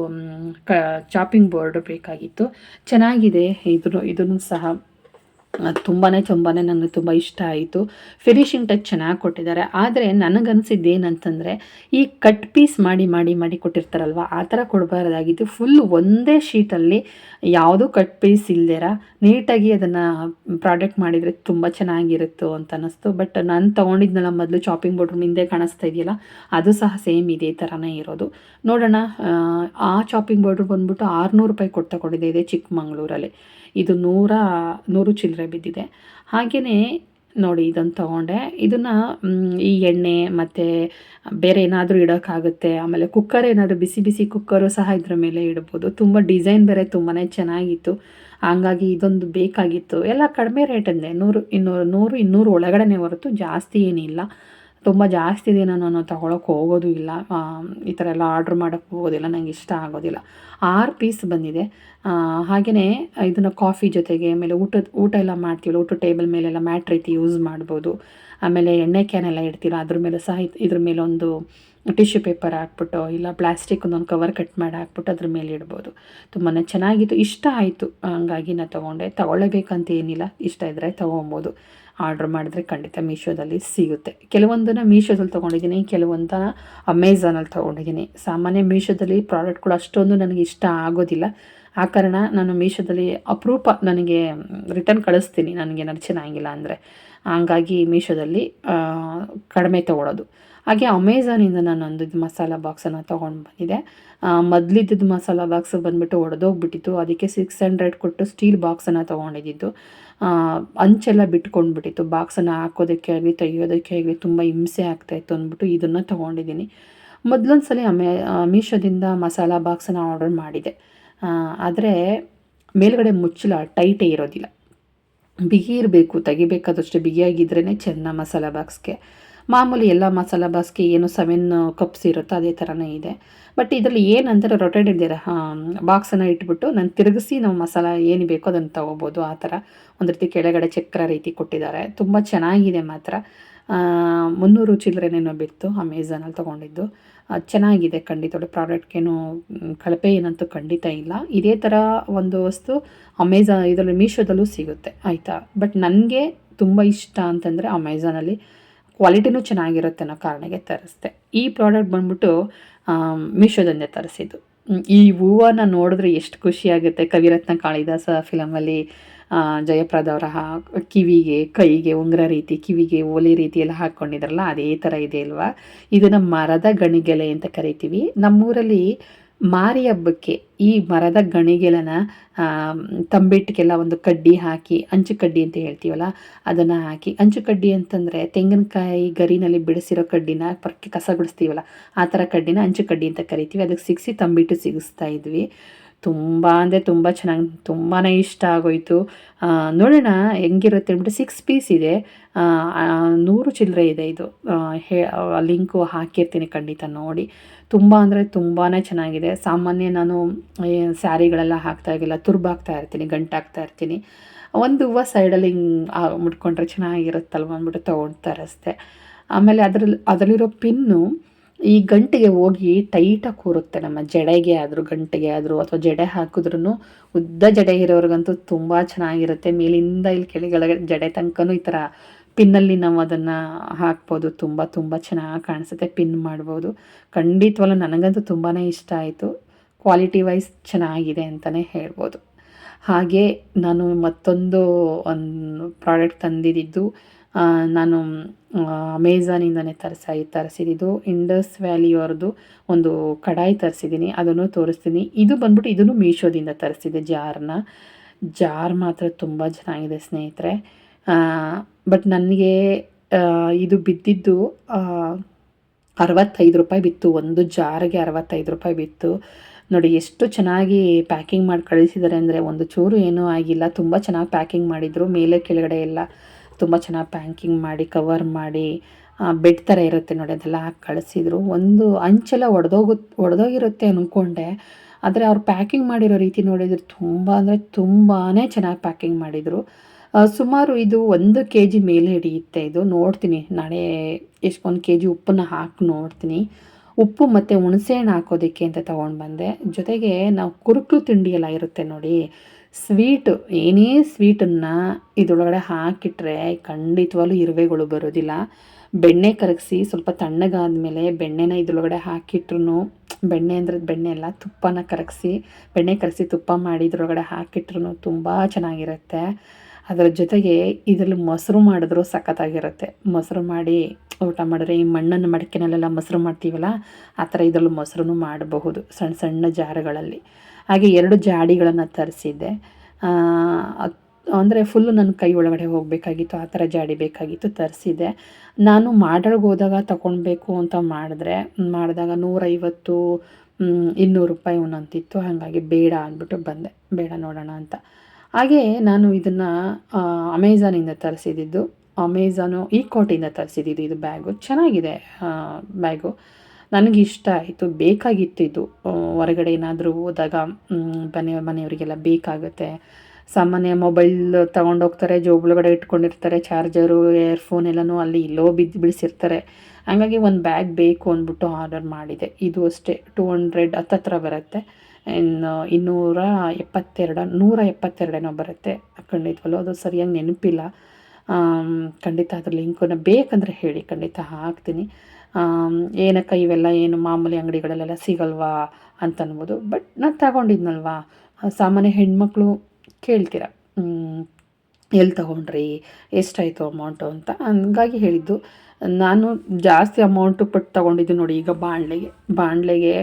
ಕ, ಚಾಪಿಂಗ್ ಬೋರ್ಡ್ ಬೇಕಾಗಿತ್ತು. ಚೆನ್ನಾಗಿದೆ. ಇದನ್ನು ಇದನ್ನು ಸಹ ತುಂಬಾ ತುಂಬಾ ನನಗೆ ತುಂಬ ಇಷ್ಟ ಆಯಿತು. ಫಿನಿಶಿಂಗ್ ಟಚ್ ಚೆನ್ನಾಗಿ ಕೊಟ್ಟಿದ್ದಾರೆ. ಆದರೆ ನನಗನ್ಸಿದ್ದು ಏನಂತಂದರೆ ಈ ಕಟ್ ಪೀಸ್ ಮಾಡಿ ಮಾಡಿ ಮಾಡಿ ಕೊಟ್ಟಿರ್ತಾರಲ್ವ, ಆ ಥರ ಕೊಡಬಾರ್ದಾಗಿತ್ತು. ಫುಲ್ ಒಂದೇ ಶೀಟಲ್ಲಿ ಯಾವುದೂ ಕಟ್ ಪೀಸ್ ಇಲ್ದಿರ, ನೀಟಾಗಿ ಅದನ್ನು ಪ್ರಾಡಕ್ಟ್ ಮಾಡಿದರೆ ತುಂಬ ಚೆನ್ನಾಗಿರುತ್ತೋ ಅಂತ ಅನ್ನಿಸ್ತು. ಬಟ್ ನಾನು ತೊಗೊಂಡಿದ್ನಲ್ಲ ಮೊದಲು ಶಾಪಿಂಗ್ ಬೋರ್ಡ್ ಹಿಂದೆ ಕಾಣಿಸ್ತಾ ಇದೆಯಲ್ಲ, ಅದು ಸಹ ಸೇಮ್ ಇದೇ ಥರನೇ ಇರೋದು. ನೋಡೋಣ ಆ ಚಾಪಿಂಗ್ ಬೋರ್ಡ್ರು ಬಂದ್ಬಿಟ್ಟು ಆರುನೂರು ರೂಪಾಯಿ ಕೊಟ್ಟು ತಗೊಂಡಿದ್ದೆ ಇದೆ ಚಿಕ್ಕಮಂಗ್ಳೂರಲ್ಲಿ. ಇದು ನೂರ, ನೂರು ಚಿಲ್ಲರೆ ಬಿದ್ದಿದೆ. ಹಾಗೆಯೇ ನೋಡಿ ಇದನ್ನು ತೊಗೊಂಡೆ. ಇದನ್ನು ಈ ಎಣ್ಣೆ ಮತ್ತು ಬೇರೆ ಏನಾದರೂ ಇಡೋಕ್ಕಾಗುತ್ತೆ. ಆಮೇಲೆ ಕುಕ್ಕರ್ ಏನಾದರೂ ಬಿಸಿ ಬಿಸಿ ಕುಕ್ಕರು ಸಹ ಇದ್ರ ಮೇಲೆ ಇಡ್ಬೋದು. ತುಂಬ ಡಿಸೈನ್ ಬೇರೆ ತುಂಬಾ ಚೆನ್ನಾಗಿತ್ತು. ಹಂಗಾಗಿ ಇದೊಂದು ಬೇಕಾಗಿತ್ತು. ಎಲ್ಲ ಕಡಿಮೆ ರೇಟಂದೆ. ನೂರು ಇನ್ನೂರು ನೂರು ಇನ್ನೂರು ಒಳಗಡೆ ಹೊರತು ಜಾಸ್ತಿ ಏನಿಲ್ಲ. ತುಂಬ ಜಾಸ್ತಿ ದಿನ ನಾನು ತಗೊಳಕ್ಕೆ ಹೋಗೋದು ಇಲ್ಲ. ಈ ಥರ ಎಲ್ಲ ಆರ್ಡ್ರ್ ಮಾಡೋಕ್ಕೆ ಹೋಗೋದಿಲ್ಲ, ನಂಗೆ ಇಷ್ಟ ಆಗೋದಿಲ್ಲ. ಆರು ಪೀಸ್ ಬಂದಿದೆ. ಹಾಗೆಯೇ ಇದನ್ನು ಕಾಫಿ ಜೊತೆಗೆ, ಆಮೇಲೆ ಊಟದ, ಊಟ ಎಲ್ಲ ಮಾಡ್ತೀವಲ್ಲ ಊಟ ಟೇಬಲ್ ಮೇಲೆಲ್ಲ ಮ್ಯಾಟ್ ರೀತಿ ಯೂಸ್ ಮಾಡ್ಬೋದು. ಆಮೇಲೆ ಎಣ್ಣೆ ಕ್ಯಾನ್ ಎಲ್ಲ ಇಡ್ತೀರ, ಅದ್ರ ಮೇಲೆ ಸಹ ಇದ್ರ ಮೇಲೆ ಒಂದು ಟಿಶ್ಯೂ ಪೇಪರ್ ಹಾಕ್ಬಿಟ್ಟು, ಇಲ್ಲ ಪ್ಲಾಸ್ಟಿಕ್ ಒಂದೊಂದು ಕವರ್ ಕಟ್ ಮಾಡಿ ಹಾಕ್ಬಿಟ್ಟು ಅದ್ರ ಮೇಲೆ ಇಡ್ಬೋದು. ತುಂಬಾ ಚೆನ್ನಾಗಿತ್ತು. ಇಷ್ಟ ಆಯಿತು. ಹಂಗಾಗಿ ನಾನು ತೊಗೊಂಡೆ. ತೊಗೊಳ್ಳೇಬೇಕಂತ ಏನಿಲ್ಲ. ಇಷ್ಟ ಇದ್ದರೆ ತೊಗೊಬೋದು. ಆರ್ಡ್ರ್ ಮಾಡಿದ್ರೆ ಖಂಡಿತ ಮೀಶೋದಲ್ಲಿ ಸಿಗುತ್ತೆ. ಕೆಲವೊಂದನ್ನು ಮೀಶೋದಲ್ಲಿ ತೊಗೊಂಡಿದ್ದೀನಿ, ಕೆಲವೊಂದನ್ನು ಅಮೆಝಾನಲ್ಲಿ ತೊಗೊಂಡಿದ್ದೀನಿ. ಸಾಮಾನ್ಯ ಮೀಶೋದಲ್ಲಿ ಪ್ರಾಡಕ್ಟ್ಗಳು ಅಷ್ಟೊಂದು ನನಗೆ ಇಷ್ಟ ಆಗೋದಿಲ್ಲ. ಆ ಕಾರಣ ನಾನು ಮೀಶೋದಲ್ಲಿ ಅಪರೂಪ ನನಗೆ ರಿಟರ್ನ್ ಕಳಿಸ್ತೀನಿ. ನನಗೇನಾದ್ರು ಚೆನ್ನಾಗಿಲ್ಲ ಅಂದರೆ. ಹಂಗಾಗಿ ಮೀಶೋದಲ್ಲಿ ಕಡಿಮೆ ತೊಗೊಳೋದು. ಹಾಗೆ ಅಮೆಝಾನಿಂದ ನಾನೊಂದು ಇದು ಮಸಾಲ ಬಾಕ್ಸನ್ನು ತೊಗೊಂಡು ಬಂದಿದೆ. ಮೊದಲಿದ್ದ ಮಸಾಲ ಬಾಕ್ಸ್ ಬಂದುಬಿಟ್ಟು ಒಡೆದೋಗ್ಬಿಟ್ಟಿತ್ತು. ಅದಕ್ಕೆ ಸಿಕ್ಸ್ ಹಂಡ್ರೆಡ್ ಕೊಟ್ಟು ಸ್ಟೀಲ್ ಬಾಕ್ಸನ್ನು ತೊಗೊಂಡಿದ್ದು ಅಂಚೆಲ್ಲ ಬಿಟ್ಕೊಂಡ್ಬಿಟ್ಟಿತ್ತು. ಬಾಕ್ಸನ್ನು ಹಾಕೋದಕ್ಕೆ ಆಗಲಿ, ತೆಗಿಯೋದಕ್ಕೆ ಆಗಲಿ ತುಂಬ ಹಿಂಸೆ ಆಗ್ತಾಯಿತ್ತು ಅಂದ್ಬಿಟ್ಟು ಇದನ್ನು ತೊಗೊಂಡಿದ್ದೀನಿ. ಮೊದಲೊಂದು ಸಲ ಅಮೇ ಮೀಶೋದಿಂದ ಮಸಾಲ ಬಾಕ್ಸನ್ನು ಆರ್ಡರ್ ಮಾಡಿದೆ. ಆದರೆ ಮೇಲ್ಗಡೆ ಮುಚ್ಚಲ ಟೈಟೇ ಇರೋದಿಲ್ಲ. ಬಿಗಿ ಇರಬೇಕು, ತೆಗಿಬೇಕಾದಷ್ಟು ಬಿಗಿಯಾಗಿದ್ರೇ ಚೆನ್ನ ಮಸಾಲ ಬಾಕ್ಸ್ಗೆ ಮಾಮೂಲಿ ಎಲ್ಲ ಮಸಾಲ ಬಾಸ್ಗೆ ಏನು ಸೆವೆನ್ ಕಪ್ಸ್ ಇರುತ್ತೋ ಅದೇ ಥರನೇ ಇದೆ. ಬಟ್ ಇದರಲ್ಲಿ ಏನಂತಾರೆ ರೊಟೇಟ್ ಇದ್ದೀರ ಬಾಕ್ಸನ್ನು ಇಟ್ಬಿಟ್ಟು ನಾನು ತಿರುಗಿಸಿ ನಾವು ಮಸಾಲ ಏನು ಬೇಕೋ ಅದನ್ನು ತೊಗೋಬೋದು ಆ ಥರ. ಒಂದು ರೀತಿ ಕೆಳಗಡೆ ಚಕ್ರ ರೀತಿ ಕೊಟ್ಟಿದ್ದಾರೆ. ತುಂಬ ಚೆನ್ನಾಗಿದೆ ಮಾತ್ರ. ಮುನ್ನೂರು ಚಿಲ್ಲರೆನೇನೋ ಬಿತ್ತು ಅಮೆಝಾನಲ್ಲಿ ತೊಗೊಂಡಿದ್ದು. ಚೆನ್ನಾಗಿದೆ ಖಂಡಿತ. ಪ್ರಾಡಕ್ಟ್ಗೇನು ಕಳಪೆ ಏನಂತೂ ಖಂಡಿತ ಇಲ್ಲ. ಇದೇ ಥರ ಒಂದು ವಸ್ತು ಅಮೆಝಾನ್ ಇದರಲ್ಲಿ ಮೀಶೋದಲ್ಲೂ ಸಿಗುತ್ತೆ. ಆಯಿತಾ? ಬಟ್ ನನಗೆ ತುಂಬ ಇಷ್ಟ ಅಂತಂದರೆ ಅಮೆಝಾನಲ್ಲಿ ಕ್ವಾಲಿಟಿನೂ ಚೆನ್ನಾಗಿರುತ್ತೆ ಅನ್ನೋ ಕಾರಣಕ್ಕೆ ತರಿಸ್ದೆ. ಈ ಪ್ರಾಡಕ್ಟ್ ಬಂದ್ಬಿಟ್ಟು ಮೀಶೋದನ್ನೇ ತರಿಸಿದ್ದು. ಈ ಹೂವನ್ನ ನೋಡಿದ್ರೆ ಎಷ್ಟು ಖುಷಿಯಾಗುತ್ತೆ. ಕವಿರತ್ನ ಕಾಳಿದಾಸ ಫಿಲಮಲ್ಲಿ ಜಯಪ್ರದ ಅವರ ಕಿವಿಗೆ, ಕೈಗೆ ಉಂಗುರ ರೀತಿ, ಕಿವಿಗೆ ಓಲೆ ರೀತಿ ಎಲ್ಲ ಹಾಕ್ಕೊಂಡಿದ್ರಲ್ಲ, ಅದೇ ಥರ ಇದೆ ಅಲ್ವಾ? ಇದನ್ನು ಮರದ ಗಣಿಗೆಲೆ ಅಂತ ಕರಿತೀವಿ. ನಮ್ಮೂರಲ್ಲಿ ಮಾರಿ ಹಬ್ಬಕ್ಕೆ ಈ ಮರದ ಗಣಿಗೆಲನ ತಂಬಿಟ್ಟಿಗೆಲ್ಲ ಒಂದು ಕಡ್ಡಿ ಹಾಕಿ, ಅಂಚು ಕಡ್ಡಿ ಅಂತ ಹೇಳ್ತೀವಲ್ಲ, ಅದನ್ನು ಹಾಕಿ, ಅಂಚು ಕಡ್ಡಿ ಅಂತಂದರೆ ತೆಂಗಿನಕಾಯಿ ಗರಿನಲ್ಲಿ ಬಿಡಿಸಿರೋ ಕಡ್ಡಿನ ಪರ್ಕೆ ಕಸ ಬಿಡಿಸ್ತೀವಲ್ಲ ಆ ಥರ ಕಡ್ಡಿನ ಅಂಚು ಕಡ್ಡಿ ಅಂತ ಕರಿತೀವಿ. ಅದಕ್ಕೆ ಸಿಗಿಸಿ ತಂಬಿಟ್ಟು ಸಿಗಿಸ್ತಾ ಇದ್ವಿ. ತುಂಬ, ಅಂದರೆ ತುಂಬ ಚೆನ್ನಾಗಿ ತುಂಬಾ ಇಷ್ಟ ಆಗೋಯಿತು. ನೋಡೋಣ ಹೆಂಗಿರುತ್ತೆ ಅಂದ್ಬಿಟ್ಟು ಸಿಕ್ಸ್ ಪೀಸ್ ಇದೆ. ನೂರು ಚಿಲ್ಲರೆ ಇದೆ ಇದು. ಹೇ ಲಿಂಕು ಹಾಕಿರ್ತೀನಿ ಖಂಡಿತ ನೋಡಿ. ತುಂಬ ಅಂದರೆ ತುಂಬಾ ಚೆನ್ನಾಗಿದೆ. ಸಾಮಾನ್ಯ ನಾನು ಸ್ಯಾರಿಗಳೆಲ್ಲ ಹಾಕ್ತಾಯಿಲ್ಲ ತುರ್ಬ ಹಾಕ್ತಾ ಇರ್ತೀನಿ ಗಂಟು ಹಾಕ್ತಾ ಇರ್ತೀನಿ. ಒಂದು ಹೂವು ಸೈಡಲ್ಲಿ ಹಿಂಗೆ ಮುಟ್ಕೊಂಡ್ರೆ ಚೆನ್ನಾಗಿರುತ್ತಲ್ವ ಅಂದ್ಬಿಟ್ಟು ತೊಗೊಂಡು ತರಿಸ್ದೆ. ಆಮೇಲೆ ಅದ್ರಲ್ಲಿ ಅದರಲ್ಲಿರೋ ಪಿನ್ನು ಈ ಗಂಟಿಗೆ ಹೋಗಿ ಟೈಟಾಗಿ ಕೂರುತ್ತೆ ನಮ್ಮ ಜಡೆಗೆ ಆದರೂ ಗಂಟಿಗೆ ಆದರೂ ಅಥವಾ ಜಡೆ ಹಾಕಿದ್ರೂ ಉದ್ದ ಜಡೆ ಇರೋರಿಗಂತೂ ತುಂಬ ಚೆನ್ನಾಗಿರುತ್ತೆ. ಮೇಲಿಂದ ಇಲ್ಲಿ ಕೆಳಗಡೆ ಜಡೆ ತನಕನೂ ಈ ಥರ ಪಿನ್ನಲ್ಲಿ ನಾವು ಅದನ್ನು ಹಾಕ್ಬೋದು. ತುಂಬ ತುಂಬ ಚೆನ್ನಾಗಿ ಕಾಣಿಸುತ್ತೆ. ಪಿನ್ ಮಾಡ್ಬೋದು. ಖಂಡಿತವಲ್ಲ ನನಗಂತೂ ತುಂಬಾ ಇಷ್ಟ ಆಯಿತು. ಕ್ವಾಲಿಟಿ ವೈಸ್ ಚೆನ್ನಾಗಿದೆ ಅಂತಲೇ ಹೇಳ್ಬೋದು. ಹಾಗೆ ನಾನು ಮತ್ತೊಂದು ಒಂದು ಪ್ರಾಡಕ್ಟ್ ತಂದಿದ್ದು ನಾನು ಅಮೇಝಾನಿಂದನೇ ತರಿಸ ತರಿಸಿದ್ದು. ಇಂಡಸ್ ವ್ಯಾಲಿಯವ್ರದ್ದು ಒಂದು ಕಡಾಯಿ ತರಿಸಿದ್ದೀನಿ ಅದನ್ನು ತೋರಿಸ್ತೀನಿ. ಇದು ಬಂದ್ಬಿಟ್ಟು ಇದನ್ನು ಮೀಶೋದಿಂದ ತರಿಸಿದೆ ಜಾರ್ನ. ಜಾರ್ ಮಾತ್ರ ತುಂಬ ಚೆನ್ನಾಗಿದೆ ಸ್ನೇಹಿತರೆ. ಬಟ್ ನನಗೆ ಇದು ಬಿದ್ದಿದ್ದು ಅರವತ್ತೈದು ರೂಪಾಯಿ ಬಿತ್ತು. ಒಂದು ಜಾರಿಗೆ ಅರವತ್ತೈದು ರೂಪಾಯಿ ಬಿತ್ತು. ನೋಡಿ, ಎಷ್ಟು ಚೆನ್ನಾಗಿ ಪ್ಯಾಕಿಂಗ್ ಮಾಡಿ ಕಳಿಸಿದ್ದಾರೆ ಅಂದರೆ ಒಂದು ಚೂರು ಏನೂ ಆಗಿಲ್ಲ. ತುಂಬ ಚೆನ್ನಾಗಿ ಪ್ಯಾಕಿಂಗ್ ಮಾಡಿದರು. ಮೇಲೆ ಕೆಳಗಡೆ ಎಲ್ಲ ತುಂಬ ಚೆನ್ನಾಗಿ ಪ್ಯಾಕಿಂಗ್ ಮಾಡಿ ಕವರ್ ಮಾಡಿ ಬೆಡ್ ಥರ ಇರುತ್ತೆ ನೋಡಿ ಅದೆಲ್ಲ ಹಾಕಿ ಕಳಿಸಿದ್ರು. ಒಂದು ಅಂಚೆಲ್ಲ ಒಡೆದೋಗುತ್ತೆ ಒಡೆದೋಗಿರುತ್ತೆ ಅಂದ್ಕೊಂಡೆ ಆದರೆ ಅವ್ರು ಪ್ಯಾಕಿಂಗ್ ಮಾಡಿರೋ ರೀತಿ ನೋಡಿದ್ರೆ ತುಂಬ ಅಂದರೆ ತುಂಬಾ ಚೆನ್ನಾಗಿ ಪ್ಯಾಕಿಂಗ್ ಮಾಡಿದರು. ಸುಮಾರು ಇದು ಒಂದು ಕೆ ಜಿ ಮೇಲೆ ಹಿಡಿಯುತ್ತೆ ಇದು. ನೋಡ್ತೀನಿ, ನಾಳೆ ಎಷ್ಟೊಂದು ಕೆ ಜಿ ಉಪ್ಪನ್ನ ಹಾಕಿ ನೋಡ್ತೀನಿ. ಉಪ್ಪು ಮತ್ತು ಹುಣಸೆಹಣ್ಣು ಹಾಕೋದಕ್ಕೆ ಅಂತ ತೊಗೊಂಡು ಬಂದೆ ಜೊತೆಗೆ ನಾವು ಕುರುಕ್ಲು ತಿಂಡಿ ಎಲ್ಲ ಇರುತ್ತೆ ನೋಡಿ. ಸ್ವೀಟು, ಏನೇ ಸ್ವೀಟನ್ನು ಇದರೊಳಗಡೆ ಹಾಕಿಟ್ರೆ ಖಂಡಿತವಾಗ್ಲೂ ಇರುವೆಗಳು ಬರೋದಿಲ್ಲ. ಬೆಣ್ಣೆ ಕರಗಿಸಿ ಸ್ವಲ್ಪ ತಣ್ಣಗಾದ್ಮೇಲೆ ಬೆಣ್ಣೆನ ಇದ್ರೊಳಗಡೆ ಹಾಕಿಟ್ರು ಬೆಣ್ಣೆ ಅಂದರೆ ಬೆಣ್ಣೆ ಎಲ್ಲ ತುಪ್ಪನ ಕರಗಿಸಿ, ಬೆಣ್ಣೆ ಕರಗಿಸಿ ತುಪ್ಪ ಮಾಡಿ ಇದ್ರೊಳಗಡೆ ಹಾಕಿಟ್ರು ತುಂಬ ಚೆನ್ನಾಗಿರುತ್ತೆ. ಅದರ ಜೊತೆಗೆ ಇದರಲ್ಲಿ ಮೊಸರು ಮಾಡಿದ್ರು ಸಖತ್ತಾಗಿರುತ್ತೆ. ಮೊಸರು ಮಾಡಿ ಊಟ ಮಾಡಿದ್ರೆ ಈ ಮಣ್ಣನ್ನು ಮಡಿಕೆನಲ್ಲೆಲ್ಲ ಮೊಸರು ಮಾಡ್ತೀವಲ್ಲ, ಆ ಥರ ಇದರಲ್ಲಿ ಮೊಸರು ಮಾಡಬಹುದು ಸಣ್ಣ ಸಣ್ಣ ಜಾರಗಳಲ್ಲಿ. ಹಾಗೆ ಎರಡು ಜಾಡಿಗಳನ್ನು ತರಿಸಿದ್ದೆ. ಅಂದರೆ ಫುಲ್ಲು ನನ್ನ ಕೈ ಒಳಗಡೆ ಹೋಗಬೇಕಾಗಿತ್ತು, ಆ ಥರ ಜಾಡಿ ಬೇಕಾಗಿತ್ತು ತರಿಸಿದೆ ನಾನು ಮಾಡಲ್ಗೆ ಹೋದಾಗ ತಗೊಳ್ಬೇಕು ಅಂತ ಮಾಡಿದ್ರೆ, ಮಾಡಿದಾಗ ನೂರೈವತ್ತು ಇನ್ನೂರು ರೂಪಾಯಿ ಒಂದಂತಿತ್ತು. ಹಾಗಾಗಿ ಬೇಡ ಅಂದ್ಬಿಟ್ಟು ಬಂದೆ. ಬೇಡ ನೋಡೋಣ ಅಂತ. ಹಾಗೆ ನಾನು ಇದನ್ನು ಅಮೆಝಾನಿಂದ ತರಿಸಿದ್ದು. ಅಮೆಝಾನು ಈ ಕೋಟಿಂದ ತರಿಸಿದ್ದು ಇದು ಬ್ಯಾಗು ಚೆನ್ನಾಗಿದೆ ಬ್ಯಾಗು ನನಗೆ ಇಷ್ಟ ಆಯಿತು, ಬೇಕಾಗಿತ್ತು ಇದು. ಹೊರಗಡೆ ಏನಾದರೂ ಹೋದಾಗ ಮನೆ, ಮನೆಯವರಿಗೆಲ್ಲ ಬೇಕಾಗುತ್ತೆ. ಸಾಮಾನ್ಯ ಮೊಬೈಲ್ ತೊಗೊಂಡೋಗ್ತಾರೆ ಜೋಬೊಳಗಡೆ ಇಟ್ಕೊಂಡಿರ್ತಾರೆ, ಚಾರ್ಜರು ಏರ್ಫೋನ್ ಎಲ್ಲನೂ ಅಲ್ಲಿ ಇಲ್ಲೋ ಬಿದ್ದು ಬಿಡಿಸಿರ್ತಾರೆ. ಹಾಗಾಗಿ ಒಂದು ಬ್ಯಾಗ್ ಬೇಕು ಅಂದ್ಬಿಟ್ಟು ಆರ್ಡರ್ ಮಾಡಿದೆ. ಇದು ಅಷ್ಟೇ, ಟೂ ಹಂಡ್ರೆಡ್ ಹತ್ತತ್ರ ಬರುತ್ತೆ. ಇನ್ನು, ಇನ್ನೂರ ಎಪ್ಪತ್ತೆರಡು, ನೂರ ಎಪ್ಪತ್ತೆರಡೇನೋ ಬರುತ್ತೆ. ಖಂಡಿತವಲ್ಲೂ ಅದು ಸರಿಯಾಗಿ ನೆನಪಿಲ್ಲ. ಖಂಡಿತ ಅದ್ರ ಲಿಂಕನ್ನು ಬೇಕಂದರೆ ಹೇಳಿ, ಖಂಡಿತ ಹಾಕ್ತೀನಿ. ಏನಕ್ಕ ಇವೆಲ್ಲ ಏನು ಮಾಮೂಲಿ ಅಂಗಡಿಗಳಲ್ಲೆಲ್ಲ ಸಿಗಲ್ವಾ ಅಂತ ಅನ್ಬೋದು. ಬಟ್ ನಾನು ತಗೊಂಡಿದ್ನಲ್ವಾ? ಸಾಮಾನ್ಯ ಹೆಣ್ಮಕ್ಳು ಕೇಳ್ತೀರ? ಎಲ್ಲಿ ತಗೊಂಡ್ರಿ? ಎಷ್ಟಾಯಿತು ಅಮೌಂಟು ಅಂತ? ಹಂಗಾಗಿ ಹೇಳಿದ್ದು, ನಾನು ಜಾಸ್ತಿ ಅಮೌಂಟು ಪಟ್ಟು ತೊಗೊಂಡಿದ್ದು ನೋಡಿ, ಈಗ ಬಾಣಲೆಗೆ ಬಾಣಲೆಗೆ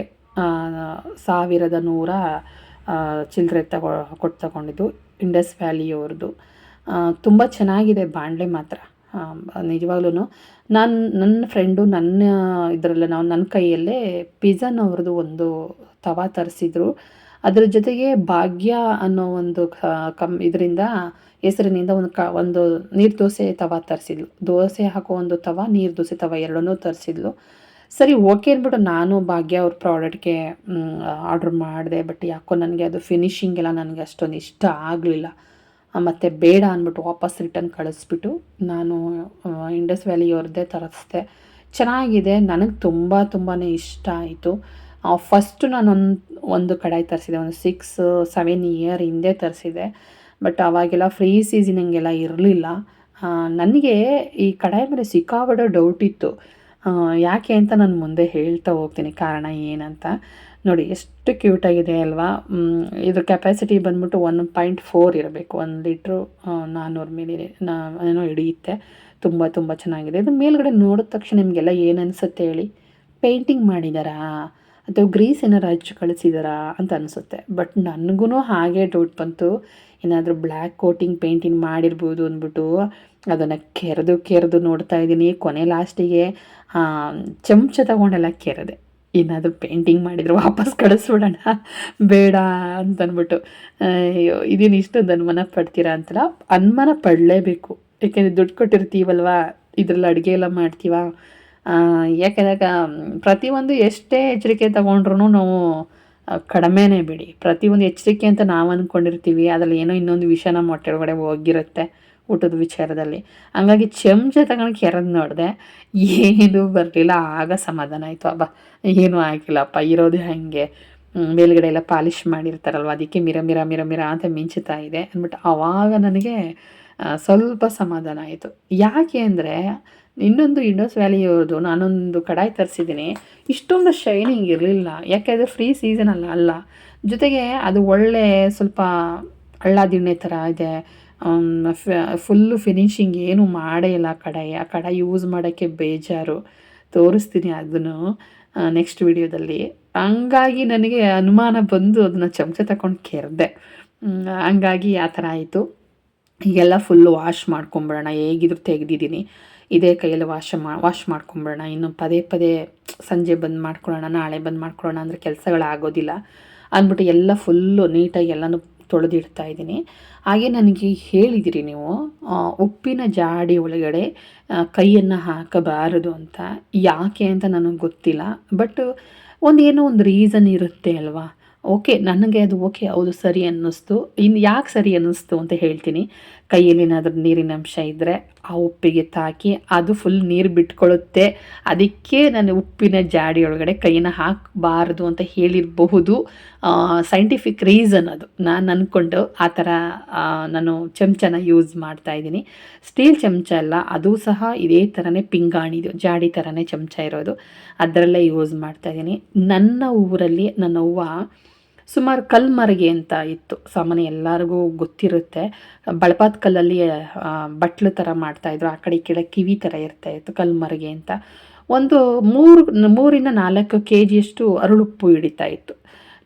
ಸಾವಿರದ ನೂರ ಚಿಲ್ಲರೆ ತಗೊ ಕೊಟ್ಟು ತಗೊಂಡಿದ್ದು ಇಂಡಸ್ ವ್ಯಾಲಿಯವ್ರದ್ದು ತುಂಬ ಚೆನ್ನಾಗಿದೆ ಬಾಣಲೆ ಮಾತ್ರ. ನಿಜವಾಗ್ಲೂ ನಾನು ನನ್ನ ಫ್ರೆಂಡು ನನ್ನ ಇದರಲ್ಲೇ, ನಾವು ನನ್ನ ಕೈಯಲ್ಲೇ ಪಿಝಾನವ್ರದ್ದು ಒಂದು ತವಾ ತರಿಸಿದ್ರು. ಅದರ ಜೊತೆಗೆ ಭಾಗ್ಯ ಅನ್ನೋ ಒಂದು ಕಮ್, ಇದರಿಂದ ಹೆಸರಿನಿಂದ ಒಂದು ಕ, ಒಂದು ನೀರು ದೋಸೆ ತವಾ ತರಿಸಿದ್ಲು. ದೋಸೆ ಹಾಕೋ ಒಂದು ತವಾ, ನೀರು ದೋಸೆ ತವಾ ಎರಡನ್ನೂ ತರಿಸಿದ್ಲು. ಸರಿ ಓಕೆ ಅಂದ್ಬಿಟ್ಟು ನಾನು ಭಾಗ್ಯ ಅವ್ರ ಪ್ರಾಡಕ್ಟ್ಗೆ ಆರ್ಡ್ರ್ ಮಾಡಿದೆ ಬಟ್ ಯಾಕೋ ನನಗೆ ಅದು ಫಿನಿಷಿಂಗ್ ಎಲ್ಲ ನನಗೆ ಅಷ್ಟೊಂದು ಇಷ್ಟ ಆಗಲಿಲ್ಲ. ಮತ್ತು ಬೇಡ ಅಂದ್ಬಿಟ್ಟು ವಾಪಸ್ ರಿಟರ್ನ್ ಕಳಿಸ್ಬಿಟ್ಟು ನಾನು ಇಂಡಸ್ ವ್ಯಾಲಿಯವ್ರದ್ದೇ ತರಿಸ್ದೆ. ಚೆನ್ನಾಗಿದೆ, ನನಗೆ ತುಂಬ ತುಂಬಾ ಇಷ್ಟ ಆಯಿತು. ಫಸ್ಟು ನಾನೊಂದು, ಒಂದು ಕಡಾಯಿ ತರಿಸಿದೆ, ಒಂದು ಸಿಕ್ಸ್ ಸೆವೆನ್ ಇಯರ್ ಹಿಂದೆ ತರಿಸಿದೆ. ಬಟ್ ಅವಾಗೆಲ್ಲ ಫ್ರೀ ಸೀಸನ್ ಹಂಗೆಲ್ಲ ಇರಲಿಲ್ಲ. ನನಗೆ ಈ ಕಡಾಯಿ ಮೇಲೆ ಸಿಕ್ಕಾಬಿಡೋ ಡೌಟ್ ಇತ್ತು. ಯಾಕೆ ಅಂತ ನಾನು ಮುಂದೆ ಹೇಳ್ತಾ ಹೋಗ್ತೀನಿ. ಕಾರಣ ಏನಂತ. ನೋಡಿ, ಎಷ್ಟು ಕ್ಯೂಟಾಗಿದೆ ಅಲ್ವಾ? ಇದ್ರ ಕೆಪಾಸಿಟಿ ಬಂದ್ಬಿಟ್ಟು ಒನ್ ಪಾಯಿಂಟ್ ಫೋರ್ ಇರಬೇಕು. ಒಂದು ಲೀಟ್ರು ನಾನ್ನೂರು ಮಿಲಿ ಏನೋ ಹಿಡಿಯುತ್ತೆ. ತುಂಬ ತುಂಬ ಚೆನ್ನಾಗಿದೆ. ಇದು ಮೇಲ್ಗಡೆ ನೋಡಿದ ತಕ್ಷಣ ನಿಮಗೆಲ್ಲ ಏನು ಅನಿಸುತ್ತೆ ಹೇಳಿ? ಪೇಂಟಿಂಗ್ ಮಾಡಿದಾರಾ? ಅಥವಾ ಗ್ರೀಸ್ ಏನಾರು ಹಚ್ಚಿ ಕಳಿಸಿದಾರಾ ಅಂತ ಅನಿಸುತ್ತೆ. ಬಟ್ ನನಗೂ ಹಾಗೆ ಡೌಟ್ ಬಂತು. ಏನಾದರೂ ಬ್ಲ್ಯಾಕ್ ಕೋಟಿಂಗ್ ಪೇಂಟಿಂಗ್ ಮಾಡಿರ್ಬೋದು ಅಂದ್ಬಿಟ್ಟು ಅದನ್ನು ಕೆರೆದು ಕೆರೆದು ನೋಡ್ತಾ ಇದ್ದೀನಿ. ಕೊನೆ ಲಾಸ್ಟಿಗೆ ಚಮಚ ತಗೊಂಡೆಲ್ಲ ಕೆರೆದೆ. ಏನಾದರೂ ಪೇಂಟಿಂಗ್ ಮಾಡಿದ್ರು ವಾಪಸ್ ಕಳಿಸ್ಬಿಡೋಣ. ಬೇಡ ಅಂತನ್ಬಿಟ್ಟು. ಅಯ್ಯೋ, ಇದೇನು ಇಷ್ಟೊಂದು ಅನುಮಾನ ಪಡ್ತೀರಾ ಅಂತಲ್ಲ ಅನುಮಾನ ಪಡಲೇಬೇಕು. ಯಾಕೆಂದರೆ ದುಡ್ಡು ಕೊಟ್ಟಿರ್ತೀವಲ್ವಾ? ಇದ್ರಲ್ಲಿ ಅಡುಗೆ ಎಲ್ಲ ಮಾಡ್ತೀವ? ಯಾಕೆಂದಾಗ ಪ್ರತಿಯೊಂದು ಎಷ್ಟೇ ಎಚ್ಚರಿಕೆ ತಗೊಂಡ್ರು ನಾವು ಕಡಿಮೆನೇ ಬಿಡಿ. ಪ್ರತಿಯೊಂದು ಎಚ್ಚರಿಕೆ ಅಂತ ನಾವು ಅಂದ್ಕೊಂಡಿರ್ತೀವಿ ಅದರಲ್ಲಿ ಏನೋ ಇನ್ನೊಂದು ವಿಷಯ ನಮ್ಮ ಹೊಟ್ಟೆ ಒಳಗಡೆ ಹೋಗಿರುತ್ತೆ. ಊಟದ ವಿಚಾರದಲ್ಲಿ. ಹಂಗಾಗಿ ಚಮಚ ತಗೊಂಡು ಕೆರೆದು ನೋಡಿದೆ ಏನೂ ಬರಲಿಲ್ಲ, ಆಗ ಸಮಾಧಾನ ಆಯಿತು. ಅಬ್ಬ, ಏನೂ ಆಗಿಲ್ಲಪ್ಪ ಇರೋದು ಹಾಗೆ. ಮೇಲ್ಗಡೆ ಎಲ್ಲ ಪಾಲಿಷ್ ಮಾಡಿರ್ತಾರಲ್ವ, ಅದಕ್ಕೆ ಮಿರ ಮಿರ ಮಿರ ಮಿರ ಅಂತ ಮಿಂಚುತ್ತಾ ಇದೆ ಅಂದ್ಬಿಟ್ಟು ಆವಾಗ ನನಗೆ ಸ್ವಲ್ಪ ಸಮಾಧಾನ ಆಯಿತು. ಯಾಕೆ ಅಂದರೆ, ಇನ್ನೊಂದು ಇಂಡೋಸ್ ವ್ಯಾಲಿಯವ್ರದ್ದು ನಾನೊಂದು ಕಡಾಯಿ ತರಿಸಿದ್ದೀನಿ. ಇಷ್ಟೊಂದು ಶೈನಿಂಗ್ ಇರಲಿಲ್ಲ. ಯಾಕೆಂದರೆ ಫ್ರೀ ಸೀಸನ್ ಅಲ್ಲ ಅಲ್ಲ. ಜೊತೆಗೆ ಅದು ಒಳ್ಳೆ ಸ್ವಲ್ಪ ಹಳ್ಳ ದಿಣ್ಣೆ ಥರ ಇದೆ. ಫುಲ್ಲು ಫಿನಿಶಿಂಗ್ ಏನು ಮಾಡೇ ಇಲ್ಲ ಕಡಾಯಿ ಆ ಕಡಾಯಿ ಯೂಸ್ ಮಾಡೋಕ್ಕೆ ಬೇಜಾರು. ತೋರಿಸ್ತೀನಿ ಅದನ್ನು ನೆಕ್ಸ್ಟ್ ವಿಡಿಯೋದಲ್ಲಿ ಹಂಗಾಗಿ ನನಗೆ ಅನುಮಾನ ಬಂದು ಅದನ್ನು ಚಮಚ ತಗೊಂಡು ಕೆರೆದೆ. ಹಂಗಾಗಿ ಆ ಥರ ಆಯಿತು. ಈಗೆಲ್ಲ ಫುಲ್ಲು ವಾಶ್ ಮಾಡ್ಕೊಂಬಿಡೋಣ. ಹೇಗಿದ್ರು ತೆಗೆದಿದ್ದೀನಿ. ಇದೇ ಕೈಯಲ್ಲಿ ವಾಶ್ ಮಾ ವಾಶ್ ಮಾಡ್ಕೊಂಬಿಡೋಣ. ಇನ್ನು ಪದೇ ಪದೇ ಸಂಜೆ ಬಂದು ಮಾಡ್ಕೊಳ್ಳೋಣ ನಾಳೆ ಬಂದು ಮಾಡ್ಕೊಳ್ಳೋಣ ಅಂದರೆ ಕೆಲಸಗಳಾಗೋದಿಲ್ಲ. ಅಂದ್ಬಿಟ್ಟು ಎಲ್ಲ ಫುಲ್ಲು ನೀಟಾಗಿ ಎಲ್ಲನೂ ತೊಳೆದಿಡ್ತಾ ಇದ್ದೀನಿ. ಹಾಗೆ ನನಗೆ ಹೇಳಿದಿರಿ ನೀವು ಉಪ್ಪಿನ ಜಾಡಿ ಒಳಗಡೆ ಕೈಯನ್ನು ಹಾಕಬಾರದು ಅಂತ. ಯಾಕೆ ಅಂತ ನನಗೆ ಗೊತ್ತಿಲ್ಲ. ಬಟ್ ಒಂದೇನೋ ಒಂದು ರೀಸನ್ ಇರುತ್ತೆ ಅಲ್ವಾ? ಓಕೆ, ನನಗೆ ಅದು ಓಕೆ, ಹೌದು, ಸರಿ ಅನ್ನಿಸ್ತು. ಇನ್ನು ಯಾಕೆ ಸರಿ ಅನ್ನಿಸ್ತು ಅಂತ ಹೇಳ್ತೀನಿ. ಕೈಯಲ್ಲಿ ಏನಾದರೂ ನೀರಿನ ಅಂಶ ಇದ್ದರೆ ಆ ಉಪ್ಪಿಗೆ ತಾಕಿ ಅದು ಫುಲ್ ನೀರು ಬಿಟ್ಕೊಳ್ಳುತ್ತೆ ಅದಕ್ಕೆ ನಾನು ಉಪ್ಪಿನ ಜಾಡಿ ಒಳಗಡೆ ಕೈನ ಹಾಕಬಾರ್ದು ಅಂತ ಹೇಳಿರಬಹುದು. ಸೈಂಟಿಫಿಕ್ ರೀಸನ್ ಅದು. ನಾನು ಅಂದ್ಕೊಂಡು ಆ ಥರ ನಾನು ಚಮಚನ ಯೂಸ್ ಮಾಡ್ತಾ ಇದ್ದೀನಿ. ಸ್ಟೀಲ್ ಚಮಚ ಅಲ್ಲ, ಅದು ಸಹ ಇದೇ ಥರನೇ ಪಿಂಗಾಣಿದು ಜಾಡಿ ಥರನೇ ಚಮಚ ಇರೋದು. ಅದರಲ್ಲೇ ಯೂಸ್ ಮಾಡ್ತಾ ಇದ್ದೀನಿ. ನನ್ನ ಊರಲ್ಲಿ, ನನ್ನ ಹೂವು ಸುಮಾರು ಕಲ್ಮರಿಗೆ ಅಂತ ಇತ್ತು. ಸಾಮಾನ್ಯ ಎಲ್ಲರಿಗೂ ಗೊತ್ತಿರುತ್ತೆ. ಬಳಪಾತ್ ಕಲ್ಲಲ್ಲಿ ಬಟ್ಲು ಥರ ಮಾಡ್ತಾಯಿದ್ರು ಆ ಕಡೆ ಈ ಕಡೆ ಕಿವಿ ಥರ ಇರ್ತಾಯಿತ್ತು ಕಲ್ಮರಿಗೆ ಅಂತ. ಒಂದು ಮೂರು, ಮೂರಿಂದ ನಾಲ್ಕು ಕೆ ಜಿಯಷ್ಟು ಅರಳುಪ್ಪು ಹಿಡಿತಾ ಇತ್ತು.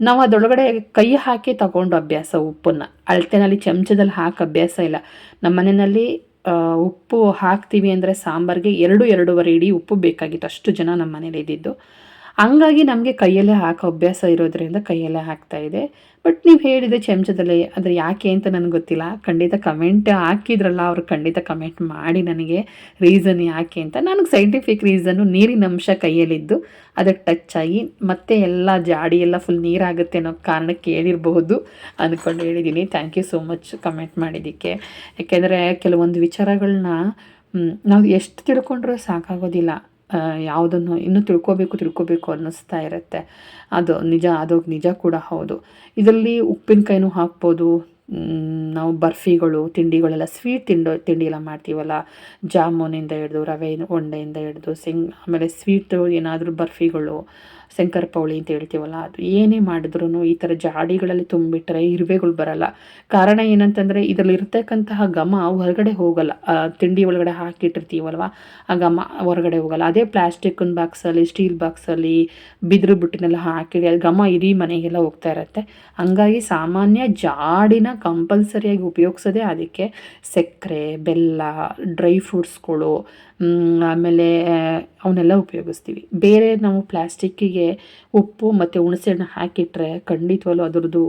ನಾವು ಅದರೊಳಗಡೆ ಕೈ ಹಾಕಿ ತಗೊಂಡು ಅಭ್ಯಾಸ ಉಪ್ಪನ್ನು. ಅಳತೆನಲ್ಲಿ, ಚಮಚದಲ್ಲಿ ಹಾಕಿ ಅಭ್ಯಾಸ ಇಲ್ಲ. ನಮ್ಮ ಮನೆಯಲ್ಲಿ ಉಪ್ಪು ಹಾಕ್ತೀವಿ ಅಂದರೆ ಸಾಂಬಾರಿಗೆ ಎರಡು, ಎರಡೂವರೆ ಇಡೀ ಉಪ್ಪು ಬೇಕಾಗಿತ್ತು. ಅಷ್ಟು ಜನ ನಮ್ಮ ಮನೇಲಿ ಇದ್ದಿದ್ದು. ಹಂಗಾಗಿ ನಮಗೆ ಕೈಯಲ್ಲೇ ಹಾಕೋ ಅಭ್ಯಾಸ ಇರೋದ್ರಿಂದ ಕೈಯಲ್ಲೇ ಹಾಕ್ತಾ ಇದೆ. ಬಟ್ ನೀವು ಹೇಳಿದೆ ಚಮಚದಲ್ಲಿ ಆದರೆ ಯಾಕೆ ಅಂತ ನನಗೆ ಗೊತ್ತಿಲ್ಲ. ಖಂಡಿತ ಕಮೆಂಟ್ ಹಾಕಿದ್ರಲ್ಲ ಅವರು ಖಂಡಿತ ಕಮೆಂಟ್ ಮಾಡಿ ನನಗೆ ರೀಸನ್ ಯಾಕೆ ಅಂತ. ನನಗೆ ಸೈಂಟಿಫಿಕ್ ರೀಸನ್ನು ನೀರಿನ ಅಂಶ ಕೈಯಲ್ಲಿದ್ದು. ಅದಕ್ಕೆ ಟಚ್ ಆಗಿ ಮತ್ತೆ ಎಲ್ಲ ಜಾಡಿ ಎಲ್ಲ ಫುಲ್ ನೀರಾಗುತ್ತೆ ಅನ್ನೋ ಕಾರಣಕ್ಕೆ ಹೇಳಿರಬಹುದು ಅಂದ್ಕೊಂಡು ಹೇಳಿದ್ದೀನಿ thank you so much comment ಮಾಡಿದ್ದಕ್ಕೆ. ಯಾಕೆಂದರೆ ಕೆಲವೊಂದು ವಿಚಾರಗಳನ್ನ ನಾವು ಎಷ್ಟು ತಿಳ್ಕೊಂಡ್ರೂ ಸಾಕಾಗೋದಿಲ್ಲ. ಯಾವುದನ್ನು ಇನ್ನೂ ತಿಳ್ಕೊಬೇಕು ತಿಳ್ಕೊಬೇಕು ಅನ್ನಿಸ್ತಾ ಇರುತ್ತೆ. ಅದು ನಿಜ ಅದು ನಿಜ ಕೂಡ ಹೌದು. ಇದರಲ್ಲಿ ಉಪ್ಪಿನಕಾಯಿನೂ ಹಾಕ್ಬೋದು. ನಾವು ಬರ್ಫಿಗಳು, ತಿಂಡಿಗಳೆಲ್ಲ ಸ್ವೀಟ್ ತಿಂಡಿ ತಿಂಡಿ ಎಲ್ಲ ಮಾಡ್ತೀವಲ್ಲ. ಜಾಮೂನಿಂದ ಹಿಡ್ದು, ರವೆ ಒಂಡೆಯಿಂದ ಹಿಡ್ದು, ಸಿಂಗ್, ಆಮೇಲೆ ಸ್ವೀಟು ಏನಾದರೂ ಬರ್ಫಿಗಳು ಶಂಕರ ಪೌಳಿ ಅಂತ ಹೇಳ್ತೀವಲ್ಲ, ಅದು ಏನೇ ಮಾಡಿದ್ರು ಈ ಥರ ಜಾಡಿಗಳಲ್ಲಿ ತುಂಬಿಟ್ರೆ ಇರುವೆಗಳು ಬರಲ್ಲ. ಕಾರಣ ಏನಂತಂದರೆ ಇದರಲ್ಲಿ ಇರ್ತಕ್ಕಂತಹ ಘಮ ಹೊರಗಡೆ ಹೋಗಲ್ಲ. ತಿಂಡಿ ಒಳಗಡೆ ಹಾಕಿಟ್ಟಿರ್ತೀವಲ್ವ? ಆ ಘಮ ಹೊರಗಡೆ ಹೋಗಲ್ಲ. ಅದೇ ಪ್ಲಾಸ್ಟಿಕ್ನ ಬಾಕ್ಸಲ್ಲಿ ಸ್ಟೀಲ್ ಬಾಕ್ಸಲ್ಲಿ ಬಿದಿರು ಬುಟ್ಟಿನೆಲ್ಲ ಹಾಕಿಡಿ ಅದು ಘಮ ಇಡೀ ಮನೆಗೆಲ್ಲ ಹೋಗ್ತಾ ಇರುತ್ತೆ. ಹಂಗಾಗಿ ಸಾಮಾನ್ಯ ಜಾಡಿನ ಕಂಪಲ್ಸರಿಯಾಗಿ ಉಪಯೋಗಿಸೋದೇ ಅದಕ್ಕೆ ಸಕ್ಕರೆ, ಬೆಲ್ಲ ಡ್ರೈ ಫ್ರೂಟ್ಸ್ಗಳು ಆಮೇಲೆ ಅವನ್ನೆಲ್ಲ ಉಪಯೋಗಿಸ್ತೀವಿ. ಬೇರೆ ನಾವು ಪ್ಲ್ಯಾಸ್ಟಿಕ್ಕಿಗೆ ಉಪ್ಪು ಮತ್ತು ಹುಣಸೆಹಣ್ಣು ಹಾಕಿಟ್ರೆ ಖಂಡಿತವಾಗ್ಲೂ ಅದರದ್ದು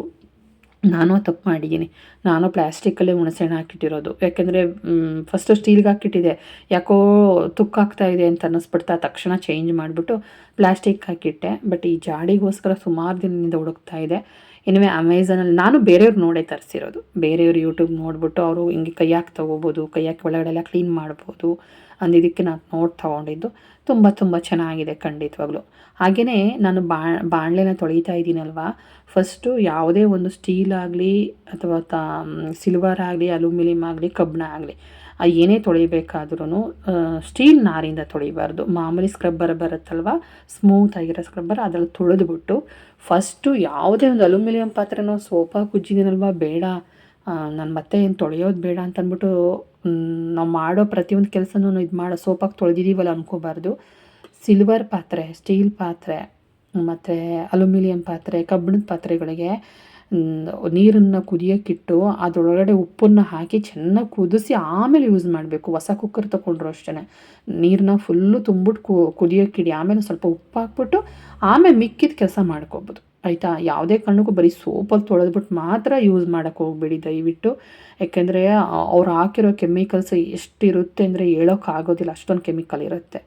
ನಾನು ತಪ್ಪು ಮಾಡಿದ್ದೀನಿ. ನಾನು ಪ್ಲ್ಯಾಸ್ಟಿಕ್ಕಲ್ಲೇ ಹುಣಸೆಹಣ್ಣು ಹಾಕಿಟ್ಟಿರೋದು. ಯಾಕೆಂದರೆ ಫಸ್ಟು ಸ್ಟೀಲ್ಗೆ ಹಾಕಿಟ್ಟಿದೆ. ಯಾಕೋ ತುಕ್ಕಾಗ್ತಾ ಇದೆ ಅಂತ ಅನ್ನಿಸ್ಬಿಡ್ತಾ ತಕ್ಷಣ ಚೇಂಜ್ ಮಾಡಿಬಿಟ್ಟು ಪ್ಲ್ಯಾಸ್ಟಿಕ್ ಹಾಕಿಟ್ಟೆ. ಬಟ್ ಈ ಜಾಡಿಗೋಸ್ಕರ ಸುಮಾರು ದಿನದಿಂದ ಹುಡುಕ್ತಾ ಇದೆ. ಇನ್ವೇ ಅಮೆಝಾನಲ್ಲಿ ನಾನು ಬೇರೆಯವ್ರು ನೋಡೇ ತರಿಸಿರೋದು. ಬೇರೆಯವ್ರು ಯೂಟ್ಯೂಬ್ ನೋಡಿಬಿಟ್ಟು ಅವರು ಹಿಂಗೆ ಕೈಯಾಕಿ ತೊಗೋಬೋದು ಒಳಗಡೆ ಎಲ್ಲ ಕ್ಲೀನ್ ಮಾಡ್ಬೋದು. ಅಂದಿದ್ದಕ್ಕೆ ನಾನು ನೋಡಿ ತೊಗೊಂಡಿದ್ದು ತುಂಬ ತುಂಬ ಚೆನ್ನಾಗಿದೆ ಖಂಡಿತವಾಗ್ಲೂ. ಹಾಗೆಯೇ ನಾನು ಬಾಣಲೆನ ತೊಳಿತಾ ಇದ್ದೀನಲ್ವ? ಫಸ್ಟು ಯಾವುದೇ ಒಂದು ಸ್ಟೀಲ್ ಆಗಲಿ ಅಥವಾ ತ ಸಿಲ್ವರ್ ಆಗಲಿ ಅಲ್ಯೂಮಿನಿಯಮ್ ಆಗಲಿ, ಕಬ್ಬಿಣ ಆಗಲಿ ಏನೇ ತೊಳಿಬೇಕಾದ್ರೂ ಸ್ಟೀಲ್ ನಾರಿಂದ ತೊಳಿಬಾರ್ದು. ಮಾಮೂಲಿ ಸ್ಕ್ರಬ್ಬರ್ ಬರುತ್ತಲ್ವ? ಸ್ಮೂತ್ ಆಗಿರೋ ಸ್ಕ್ರಬ್ಬರ್ ಅದರಲ್ಲಿ ತೊಳೆದುಬಿಟ್ಟು ಫಸ್ಟು ಯಾವುದೇ ಒಂದು ಅಲ್ಯೂಮಿನಿಯಂ ಪಾತ್ರೆನೋ ಸೋಫಾ ಕುಜ್ಜಿದ್ದೀನಲ್ವ ಬೇಡ. ನಾನು ಮತ್ತೆ ಏನು ತೊಳೆಯೋದು ಬೇಡ ಅಂತ ಅಂದ್ಬಿಟ್ಟು ನಾವು ಮಾಡೋ ಪ್ರತಿಯೊಂದು ಕೆಲಸನೂ ಇದು ಮಾಡೋ ಸೋಪಾಗಿ ತೊಳೆದಿದ್ದೀವಲ್ಲ ಅನ್ಕೋಬಾರ್ದು. ಸಿಲ್ವರ್ ಪಾತ್ರೆ ಸ್ಟೀಲ್ ಪಾತ್ರೆ, ಮತ್ತು ಅಲ್ಯೂಮಿನಿಯಂ ಪಾತ್ರೆ, ಕಬ್ಬಿಣದ ಪಾತ್ರೆಗಳಿಗೆ ನೀರನ್ನು ಕುದಿಯೋಕ್ಕಿಟ್ಟು ಅದರೊಳಗಡೆ ಉಪ್ಪನ್ನು ಹಾಕಿ ಚೆನ್ನಾಗಿ ಕುದಿಸಿ ಆಮೇಲೆ ಯೂಸ್ ಮಾಡಬೇಕು. ಹೊಸ ಕುಕ್ಕರ್ ತೊಗೊಂಡ್ರು ಅಷ್ಟೇ ನೀರನ್ನ ಫುಲ್ಲು ತುಂಬಿಟ್ಟು ಕುದಿಯೋಕ್ಕಿಡಿ. ಆಮೇಲೆ ಸ್ವಲ್ಪ ಉಪ್ಪು ಹಾಕ್ಬಿಟ್ಟು ಆಮೇಲೆ ಮಿಕ್ಕಿದ ಕೆಲಸ ಮಾಡ್ಕೊಬೋದು. ಆಯಿತಾ? ಯಾವುದೇ ಕಾರಣಕ್ಕೂ ಬರೀ ಸೋಪಲ್ಲಿ ತೊಳೆದ್ಬಿಟ್ಟು ಮಾತ್ರ ಯೂಸ್ ಮಾಡೋಕ್ಕೆ ಹೋಗಬೇಡಿ ದಯವಿಟ್ಟು. ಯಾಕೆಂದರೆ ಅವ್ರು ಹಾಕಿರೋ ಕೆಮಿಕಲ್ಸ್ ಎಷ್ಟಿರುತ್ತೆ ಅಂದರೆ ಹೇಳೋಕ್ಕಾಗೋದಿಲ್ಲ ಅಷ್ಟೊಂದು ಕೆಮಿಕಲ್ ಇರುತ್ತೆ.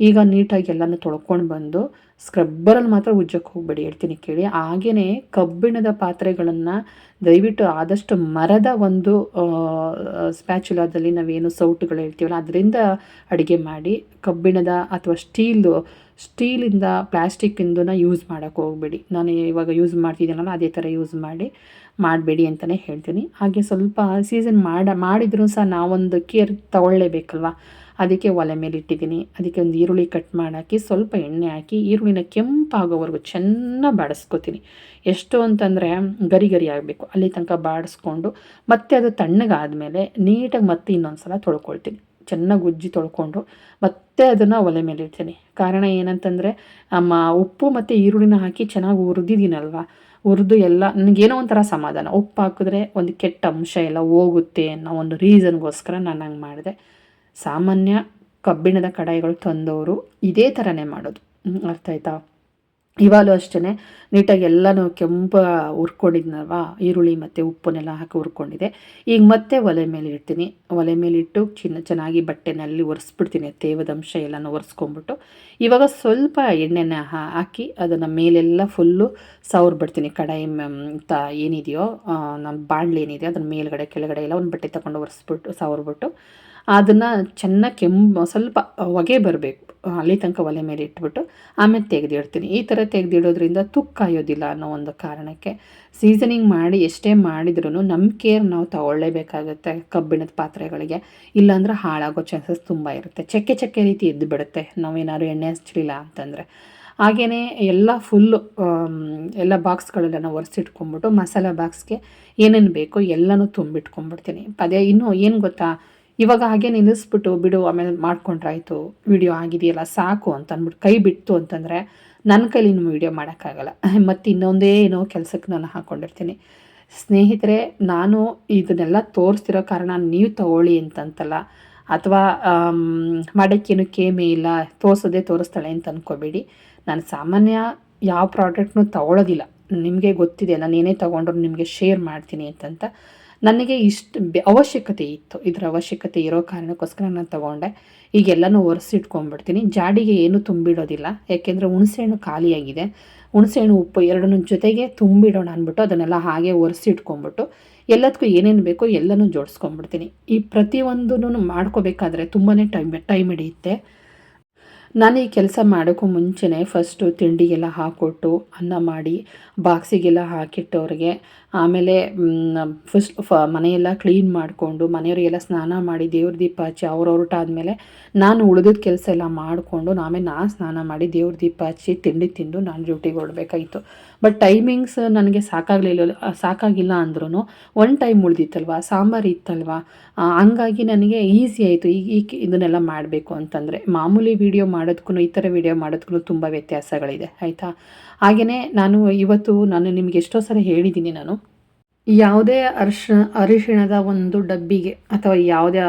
ಈಗ ನೀಟಾಗಿ ಎಲ್ಲನೂ ತೊಳ್ಕೊಂಡು ಬಂದು ಸ್ಕ್ರಬ್ಬರಲ್ಲಿ ಮಾತ್ರ ಉಜ್ಜಕ್ಕೆ ಹೋಗಬೇಡಿ. ಹೇಳ್ತೀನಿ ಕೇಳಿ. ಹಾಗೆಯೇ ಕಬ್ಬಿಣದ ಪಾತ್ರೆಗಳನ್ನು ದಯವಿಟ್ಟು ಆದಷ್ಟು ಮರದ ಒಂದು ಸ್ಪ್ಯಾಚುಲಾದಲ್ಲಿ ನಾವೇನು ಸೌಟುಗಳು ಹೇಳ್ತೀವಲ್ಲ, ಅದರಿಂದ ಅಡುಗೆ ಮಾಡಿ ಕಬ್ಬಿಣದ ಅಥವಾ ಸ್ಟೀಲು ಸ್ಟೀಲಿಂದ ಪ್ಲ್ಯಾಸ್ಟಿಕ್ಕಿಂದನ ಯೂಸ್ ಮಾಡೋಕ್ಕೆ ಹೋಗಬೇಡಿ. ನಾನು ಇವಾಗ ಯೂಸ್ ಮಾಡ್ತಿದ್ದೀನಲ್ಲ, ಅದೇ ಥರ ಯೂಸ್ ಮಾಡಿ, ಮಾಡಬೇಡಿ ಅಂತಲೇ ಹೇಳ್ತೀನಿ. ಹಾಗೆ ಸ್ವಲ್ಪ ಸೀಸನ್ ಮಾಡ, ಮಾಡಿದ್ರೂ ಸಹ ನಾವೊಂದು ಕೇರ್ ತಗೊಳ್ಳೇಬೇಕಲ್ವ? ಅದಕ್ಕೆ ಒಲೆ ಮೇಲೆ ಇಟ್ಟಿದ್ದೀನಿ. ಅದಕ್ಕೆ ಒಂದು ಈರುಳ್ಳಿ ಕಟ್ ಮಾಡಾಕಿ, ಸ್ವಲ್ಪ ಎಣ್ಣೆ ಹಾಕಿ, ಈರುಳ್ಳಿನ ಕೆಂಪಾಗೋವರೆಗೂ ಚೆನ್ನಾಗಿ ಬಾಡಿಸ್ಕೊತೀನಿ. ಎಷ್ಟು ಅಂತಂದರೆ ಗರಿ ಗರಿ ಆಗಬೇಕು. ಅಲ್ಲಿ ತನಕ ಬಾಡಿಸ್ಕೊಂಡು, ಮತ್ತೆ ಅದು ತಣ್ಣಗಾದಮೇಲೆ ನೀಟಾಗಿ ಮತ್ತೆ ಇನ್ನೊಂದು ಸಲ ತೊಳ್ಕೊಳ್ತೀನಿ. ಚೆನ್ನಾಗಿ ಉಜ್ಜಿ ತೊಳ್ಕೊಂಡು ಮತ್ತೆ ಅದನ್ನು ಒಲೆ ಮೇಲೆ ಇಡ್ತೀನಿ. ಕಾರಣ ಏನಂತಂದರೆ ಅಮ್ಮ ಉಪ್ಪು ಮತ್ತು ಈರುಳ್ಳಿನ ಹಾಕಿ ಚೆನ್ನಾಗಿ ಹುರಿದಿದ್ದೀನಲ್ವ? ಹುರಿದು ಎಲ್ಲ, ನನಗೇನೋ ಒಂಥರ ಸಮಾಧಾನ. ಉಪ್ಪು ಹಾಕಿದ್ರೆ ಒಂದು ಕೆಟ್ಟ ಅಂಶ ಎಲ್ಲ ಹೋಗುತ್ತೆ ಅನ್ನೋ ಒಂದು ರೀಸನ್ಗೋಸ್ಕರ ನಾನು ಹಂಗೆ ಮಾಡಿದೆ. ಸಾಮಾನ್ಯ ಕಬ್ಬಿಣದ ಕಡಾಯಿಗಳು ತಂದವರು ಇದೇ ಥರನೇ ಮಾಡೋದು. ಅರ್ಥ ಆಯ್ತಾ? ಇವಾಗಲೂ ಅಷ್ಟೇ ನೀಟಾಗಿ ಎಲ್ಲನೂ ಕೆಂಪು ಹುರ್ಕೊಂಡಿದ್ನಲ್ವ? ಈರುಳ್ಳಿ ಮತ್ತು ಉಪ್ಪನ್ನೆಲ್ಲ ಹಾಕಿ ಹುರ್ಕೊಂಡಿದೆ. ಈಗ ಮತ್ತೆ ಒಲೆ ಮೇಲೆ ಇಡ್ತೀನಿ. ಒಲೆ ಮೇಲೆ ಇಟ್ಟು ಚಿನ್ನ ಚೆನ್ನಾಗಿ ಬಟ್ಟೆನಲ್ಲಿ ಒರೆಸ್ಬಿಡ್ತೀನಿ. ತೇವದಂಶ ಎಲ್ಲನೂ ಒರೆಸ್ಕೊಂಬಿಟ್ಟು ಇವಾಗ ಸ್ವಲ್ಪ ಎಣ್ಣೆನ ಹಾಕಿ ಅದನ್ನು ಮೇಲೆಲ್ಲ ಫುಲ್ಲು ಬಿಡ್ತೀನಿ ಕಡಾಯಿ ತ ಏನಿದೆಯೋ ನಮ್ಮ ಬಾಣಲೆ ಏನಿದೆ ಅದನ್ನ ಮೇಲ್ಗಡೆ, ಕೆಳಗಡೆ ಎಲ್ಲ ಒಂದು ಬಟ್ಟೆ ತಗೊಂಡು ಒರೆಸ್ಬಿಟ್ಟು, ಸವರ್ಬಿಟ್ಟು ಅದನ್ನು ಚೆನ್ನಾಗಿ ಕೆಂಪು, ಸ್ವಲ್ಪ ಹೊಗೆ ಬರಬೇಕು. ಅಲ್ಲಿ ತನಕ ಒಲೆ ಮೇಲೆ ಇಟ್ಬಿಟ್ಟು ಆಮೇಲೆ ತೆಗೆದಿಡ್ತೀನಿ. ಈ ಥರ ತೆಗೆದಿಡೋದ್ರಿಂದ ತುಕ್ಕಾಯೋದಿಲ್ಲ ಅನ್ನೋ ಒಂದು ಕಾರಣಕ್ಕೆ ಸೀಸನಿಂಗ್ ಮಾಡಿ ಎಷ್ಟೇ ಮಾಡಿದ್ರೂ ನಮ್ಮ ಕೇರ್ ನಾವು ತಗೊಳ್ಳೇಬೇಕಾಗುತ್ತೆ ಕಬ್ಬಿಣದ ಪಾತ್ರೆಗಳಿಗೆ. ಇಲ್ಲಾಂದ್ರೆ ಹಾಳಾಗೋ ಚಾನ್ಸಸ್ ತುಂಬ ಇರುತ್ತೆ. ಚಕ್ಕೆ ಚಕ್ಕೆ ರೀತಿ ಎದ್ದು ಬಿಡುತ್ತೆ. ನಾವೇನಾದ್ರು ಎಣ್ಣೆ ಹಚ್ಚಲಿಲ್ಲ ಅಂತಂದರೆ. ಹಾಗೆಯೇ ಎಲ್ಲ ಫುಲ್ಲು ಎಲ್ಲ ಬಾಕ್ಸ್ಗಳೆಲ್ಲ ಒರೆಸಿಟ್ಕೊಂಬಿಟ್ಟು ಮಸಾಲ ಬಾಕ್ಸ್ಗೆ ಏನೇನು ಬೇಕೋ ಎಲ್ಲನೂ ತುಂಬಿಟ್ಕೊಂಬಿಡ್ತೀನಿ ಪದೇ, ಇನ್ನೂ ಏನು ಗೊತ್ತಾ? ಇವಾಗ ಹಾಗೆ ನಿಲ್ಲಿಸ್ಬಿಟ್ಟು ಬಿಡು, ಆಮೇಲೆ ಮಾಡ್ಕೊಂಡ್ರಾಯ್ತು, ವಿಡಿಯೋ ಆಗಿದೆಯಲ್ಲ ಸಾಕು ಅಂತ ಅಂದ್ಬಿಟ್ಟು ಕೈ ಬಿಟ್ಟು ಅಂತಂದರೆ ನನ್ನ ಕೈಲಿ ಇನ್ನು ವೀಡಿಯೋ ಮಾಡೋಕ್ಕಾಗಲ್ಲ. (laughs) ಮತ್ತು ಇನ್ನೊಂದೇ ಏನೋ ಕೆಲಸಕ್ಕೆ ನಾನು ಹಾಕ್ಕೊಂಡಿರ್ತೀನಿ ಸ್ನೇಹಿತರೆ, ನಾನು ಇದನ್ನೆಲ್ಲ ತೋರಿಸ್ತಿರೋ ಕಾರಣ ನೀವು ತಗೊಳ್ಳಿ ಅಂತಂತಲ್ಲ. ಅಥವಾ ಮಾಡೋಕ್ಕೇನು ಕೇಮೆ ಇಲ್ಲ, ತೋರಿಸೋದೇ ತೋರಿಸ್ತಾಳೆ ಅಂತ ಅಂದ್ಕೋಬೇಡಿ ನಾನು ಸಾಮಾನ್ಯ ಯಾವ ಪ್ರಾಡಕ್ಟ್ನೂ ತಗೊಳ್ಳೋದಿಲ್ಲ ನಿಮಗೆ ಗೊತ್ತಿದೆ ನಾನು ಏನೇ ತೊಗೊಂಡ್ರು ನಿಮಗೆ ಶೇರ್ ಮಾಡ್ತೀನಿ ಅಂತಂತ. ನನಗೆ ಇಷ್ಟು ಅವಶ್ಯಕತೆ ಇತ್ತು. ಇದರ ಅವಶ್ಯಕತೆ ಇರೋ ಕಾರಣಕ್ಕೋಸ್ಕರ ನಾನು ತಗೊಂಡೆ. ಈಗೆಲ್ಲನೂ ಒರೆಸಿಟ್ಕೊಂಡ್ಬಿಡ್ತೀನಿ. ಜಾಡಿಗೆ ಏನು ತುಂಬಿಡೋದಿಲ್ಲ. ಯಾಕೆಂದರೆ ಹುಣಸೆಹಣ್ಣು ಖಾಲಿಯಾಗಿದೆ. ಹುಣಸೆಹಣ್ಣು ಉಪ್ಪು ಎರಡನ್ನೂ ಜೊತೆಗೆ ತುಂಬಿಡೋಣ ಅಂದ್ಬಿಟ್ಟು ಅದನ್ನೆಲ್ಲ ಹಾಗೆ ಒರೆಸಿಟ್ಕೊಂಡ್ಬಿಟ್ಟು ಎಲ್ಲದಕ್ಕೂ ಏನೇನು ಬೇಕೋ ಎಲ್ಲನೂ ಜೋಡಿಸ್ಕೊಂಡ್ಬಿಡ್ತೀನಿ. ಈ ಪ್ರತಿಯೊಂದೂ ಮಾಡ್ಕೋಬೇಕಾದ್ರೆ ತುಂಬಾ ಟೈಮ್ ಟೈಮ್ ಹಿಡಿಯುತ್ತೆ. ನಾನು ಈ ಕೆಲಸ ಮಾಡೋಕ್ಕೂ ಮುಂಚೆನೇ ಫಸ್ಟು ತಿಂಡಿಗೆಲ್ಲ ಹಾಕ್ಕೊಟ್ಟು ಅನ್ನ ಮಾಡಿ, ಬಾಕ್ಸಿಗೆಲ್ಲ ಹಾಕಿಟ್ಟವ್ರಿಗೆ. ಆಮೇಲೆ ಫಸ್ಟ್ ಫ ಮನೆಯೆಲ್ಲ ಕ್ಲೀನ್ ಮಾಡಿಕೊಂಡು, ಮನೆಯವರಿಗೆಲ್ಲ ಸ್ನಾನ ಮಾಡಿ, ದೇವ್ರ ದೀಪ ಹಚ್ಚಿ, ಅವ್ರು ಹೊರಟಾದ್ಮೇಲೆ ನಾನು ಉಳಿದಿದ್ದ ಕೆಲಸ ಎಲ್ಲ ಮಾಡಿಕೊಂಡು, ಆಮೇಲೆ ನಾನು ಸ್ನಾನ ಮಾಡಿ, ದೇವ್ರ ದೀಪ ಹಚ್ಚಿ, ತಿಂಡಿ ತಿಂದು ನಾನು ಡ್ಯೂಟಿಗೆ ಹೊರಡ್ಬೇಕಾಗಿತ್ತು. ಬಟ್ ಟೈಮಿಂಗ್ಸ್ ನನಗೆ ಸಾಕಾಗಲಿಲ್ಲ, ಸಾಕಾಗಿಲ್ಲ ಅಂದ್ರೂ ಒನ್ ಟೈಮ್ ಉಳಿದಿತ್ತಲ್ವ, ಸಾಂಬಾರು ಇತ್ತಲ್ವ ಹಂಗಾಗಿ ನನಗೆ ಈಸಿ ಆಯಿತು. ಈಗ ಈಗ ಇದನ್ನೆಲ್ಲ ಮಾಡಬೇಕು ಅಂತಂದರೆ ಮಾಮೂಲಿ ವೀಡಿಯೋ ಮಾಡೋದಕ್ಕೂ ಈ ಥರ ವೀಡಿಯೋ ಮಾಡೋದಕ್ಕೂ ತುಂಬ ವ್ಯತ್ಯಾಸಗಳಿದೆ, ಆಯಿತಾ? ಹಾಗೆಯೇ ನಾನು ಇವತ್ತು ನಾನು ನಿಮಗೆ ಎಷ್ಟೋ ಸಲ ಹೇಳಿದ್ದೀನಿ ನಾನು. ಯಾವುದೇ ಅರ್ಶ, ಅರಿಶಿಣದ ಒಂದು ಡಬ್ಬಿಗೆ ಅಥವಾ ಯಾವುದೇ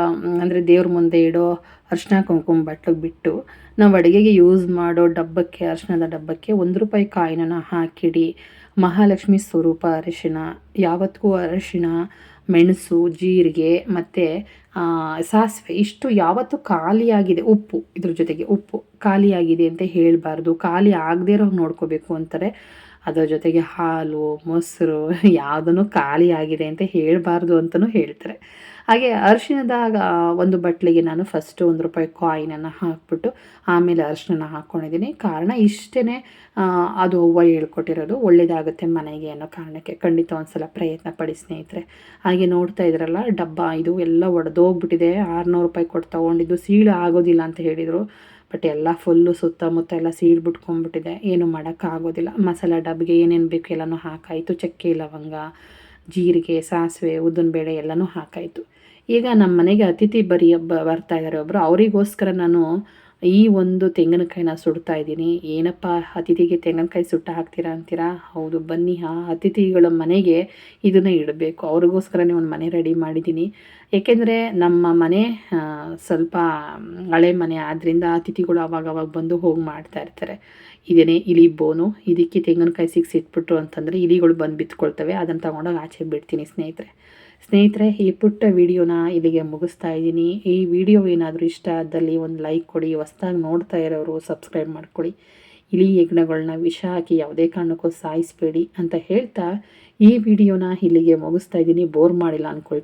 ಅಂದರೆ ದೇವ್ರ ಮುಂದೆ ಇಡೋ ಅರಿಶಿಣ ಕುಂಕುಮ ಬಟ್ಟಲಿಗೆ ಬಿಟ್ಟು ನಾವು ಅಡುಗೆಗೆ ಯೂಸ್ ಮಾಡೋ ಡಬ್ಬಕ್ಕೆ, ಅರಿಶಿಣದ ಡಬ್ಬಕ್ಕೆ ಒಂದು ರೂಪಾಯಿ ಕಾಯಿನ ಹಾಕಿಡಿ. ಮಹಾಲಕ್ಷ್ಮಿ ಸ್ವರೂಪ ಅರಿಶಿಣ, ಯಾವತ್ತಿಗೂ ಅರಿಶಿಣ, ಮೆಣಸು, ಜೀರಿಗೆ ಮತ್ತು ಸಾಸಿವೆ ಇಷ್ಟು ಯಾವತ್ತು ಖಾಲಿಯಾಗಿದೆ. ಉಪ್ಪು, ಇದ್ರ ಜೊತೆಗೆ ಉಪ್ಪು ಖಾಲಿಯಾಗಿದೆ ಅಂತ ಹೇಳಬಾರ್ದು. ಖಾಲಿ ಆಗದೇ ಇರೋ ನೋಡ್ಕೋಬೇಕು ಅಂತಾರೆ. ಅದರ ಜೊತೆಗೆ ಹಾಲು, ಮೊಸರು (laughs) ಯಾವುದನ್ನು ಖಾಲಿ ಆಗಿದೆ ಅಂತ ಹೇಳಬಾರ್ದು ಅಂತಲೂ ಹೇಳ್ತಾರೆ. ಹಾಗೆ ಅರಿಶಿಣದ ಒಂದು ಬಟ್ಲಿಗೆ ನಾನು ಫಸ್ಟು ಒಂದು ರೂಪಾಯಿ ಕಾಯಿನನ್ನು ಹಾಕ್ಬಿಟ್ಟು ಆಮೇಲೆ ಅರಿಶಿನ ಹಾಕ್ಕೊಂಡಿದ್ದೀನಿ ಕಾರಣ ಇಷ್ಟೇ ಅದು ಹೂವು ಹೇಳ್ಕೊಟ್ಟಿರೋದು. ಒಳ್ಳೆಯದಾಗುತ್ತೆ ಮನೆಗೆ ಅನ್ನೋ ಕಾರಣಕ್ಕೆ ಖಂಡಿತ ಒಂದು ಸಲ ಪ್ರಯತ್ನ ಪಡಿ ಸ್ನೇಹಿತರೆ. ಹಾಗೆ ನೋಡ್ತಾ ಇದ್ರಲ್ಲ, ಡಬ್ಬ ಇದು ಎಲ್ಲ ಒಡೆದೋಗ್ಬಿಟ್ಟಿದೆ. ಆರುನೂರು ರೂಪಾಯಿ ಕೊಟ್ಟು ತೊಗೊಂಡಿದ್ದು ಸೀಳು ಆಗೋದಿಲ್ಲ ಅಂತ ಹೇಳಿದರು. ಬಟ್ ಎಲ್ಲ ಫುಲ್ಲು ಸುತ್ತಮುತ್ತ ಎಲ್ಲ ಸೀಡ್ ಬಿಟ್ಕೊಂಡ್ಬಿಟ್ಟಿದೆ. ಏನು ಮಾಡೋಕ್ಕಾಗೋದಿಲ್ಲ. ಮಸಾಲ ಡಬ್ಬಿಗೆ ಏನೇನು ಬೇಕು ಎಲ್ಲನೂ ಹಾಕಾಯಿತು. ಚಕ್ಕೆ, ಲವಂಗ, ಜೀರಿಗೆ, ಸಾಸಿವೆ ಉದ್ದಿನಬೇಳೆ ಎಲ್ಲನೂ ಹಾಕಾಯಿತು. ಈಗ ನಮ್ಮ ಮನೆಗೆ ಅತಿಥಿ ಬರೀ ಬರ್ತಾ ಇದ್ದಾರೆ ಒಬ್ಬರು ಅವರಿಗೋಸ್ಕರ ನಾನು ಈ ಒಂದು ತೆಂಗಿನಕಾಯಿನ ಸುಡ್ತಾ ಇದ್ದೀನಿ. ಏನಪ್ಪ ಅತಿಥಿಗೆ ತೆಂಗಿನಕಾಯಿ ಸುಟ್ಟ ಹಾಕ್ತೀರಾ ಅಂತೀರಾ? ಹೌದು, ಬನ್ನಿ. ಆ ಅತಿಥಿಗಳ ಮನೆಗೆ ಇದನ್ನು ಇಡಬೇಕು. ಅವ್ರಿಗೋಸ್ಕರನೇ ಒಂದು ಮನೆ ರೆಡಿ ಮಾಡಿದ್ದೀನಿ. ಏಕೆಂದರೆ ನಮ್ಮ ಮನೆ ಸ್ವಲ್ಪ ಹಳೆ ಮನೆ. ಆದ್ದರಿಂದ ಅತಿಥಿಗಳು ಅವಾಗ ಅವಾಗ ಬಂದು ಹೋಗಿ ಮಾಡ್ತಾ ಇರ್ತಾರೆ. ಇದೇನೇ ಇಲಿ ಬೋನು. ಇದಕ್ಕೆ ತೆಂಗಿನಕಾಯಿ ಸಿಕ್ಸಿಟ್ಬಿಟ್ರು ಅಂತಂದರೆ ಇಲಿಗಳು ಬಂದು ಬಿತ್ಕೊಳ್ತವೆ. ಅದನ್ನು ತಗೊಂಡೋಗಿ ಆಚೆ ಬಿಡ್ತೀನಿ ಸ್ನೇಹಿತರೆ. ಸ್ನೇಹಿತರೆ, ಈ ಪುಟ್ಟ ವಿಡಿಯೋನ ಇಲ್ಲಿಗೆ ಮುಗಿಸ್ತಾ ಇದ್ದೀನಿ. ಈ ವಿಡಿಯೋ ಏನಾದರೂ ಇಷ್ಟ ಆದಲ್ಲಿ ಒಂದು ಲೈಕ್ ಕೊಡಿ, ಹೊಸ್ದಾಗಿ ನೋಡ್ತಾ ಇರೋರು ಸಬ್ಸ್ಕ್ರೈಬ್ ಮಾಡ್ಕೊಳ್ಳಿ ಇಲಿ ಯಜ್ಞಗಳನ್ನ ವಿಷ ಹಾಕಿ ಯಾವುದೇ ಕಾರಣಕ್ಕೂ ಸಾಯಿಸಬೇಡಿ ಅಂತ ಹೇಳ್ತಾ ಈ ವಿಡಿಯೋನ ಇಲ್ಲಿಗೆ ಮುಗಿಸ್ತಾ ಇದ್ದೀನಿ. ಬೋರ್ ಮಾಡಿಲ್ಲ ಅಂದ್ಕೊಳ್ತೀನಿ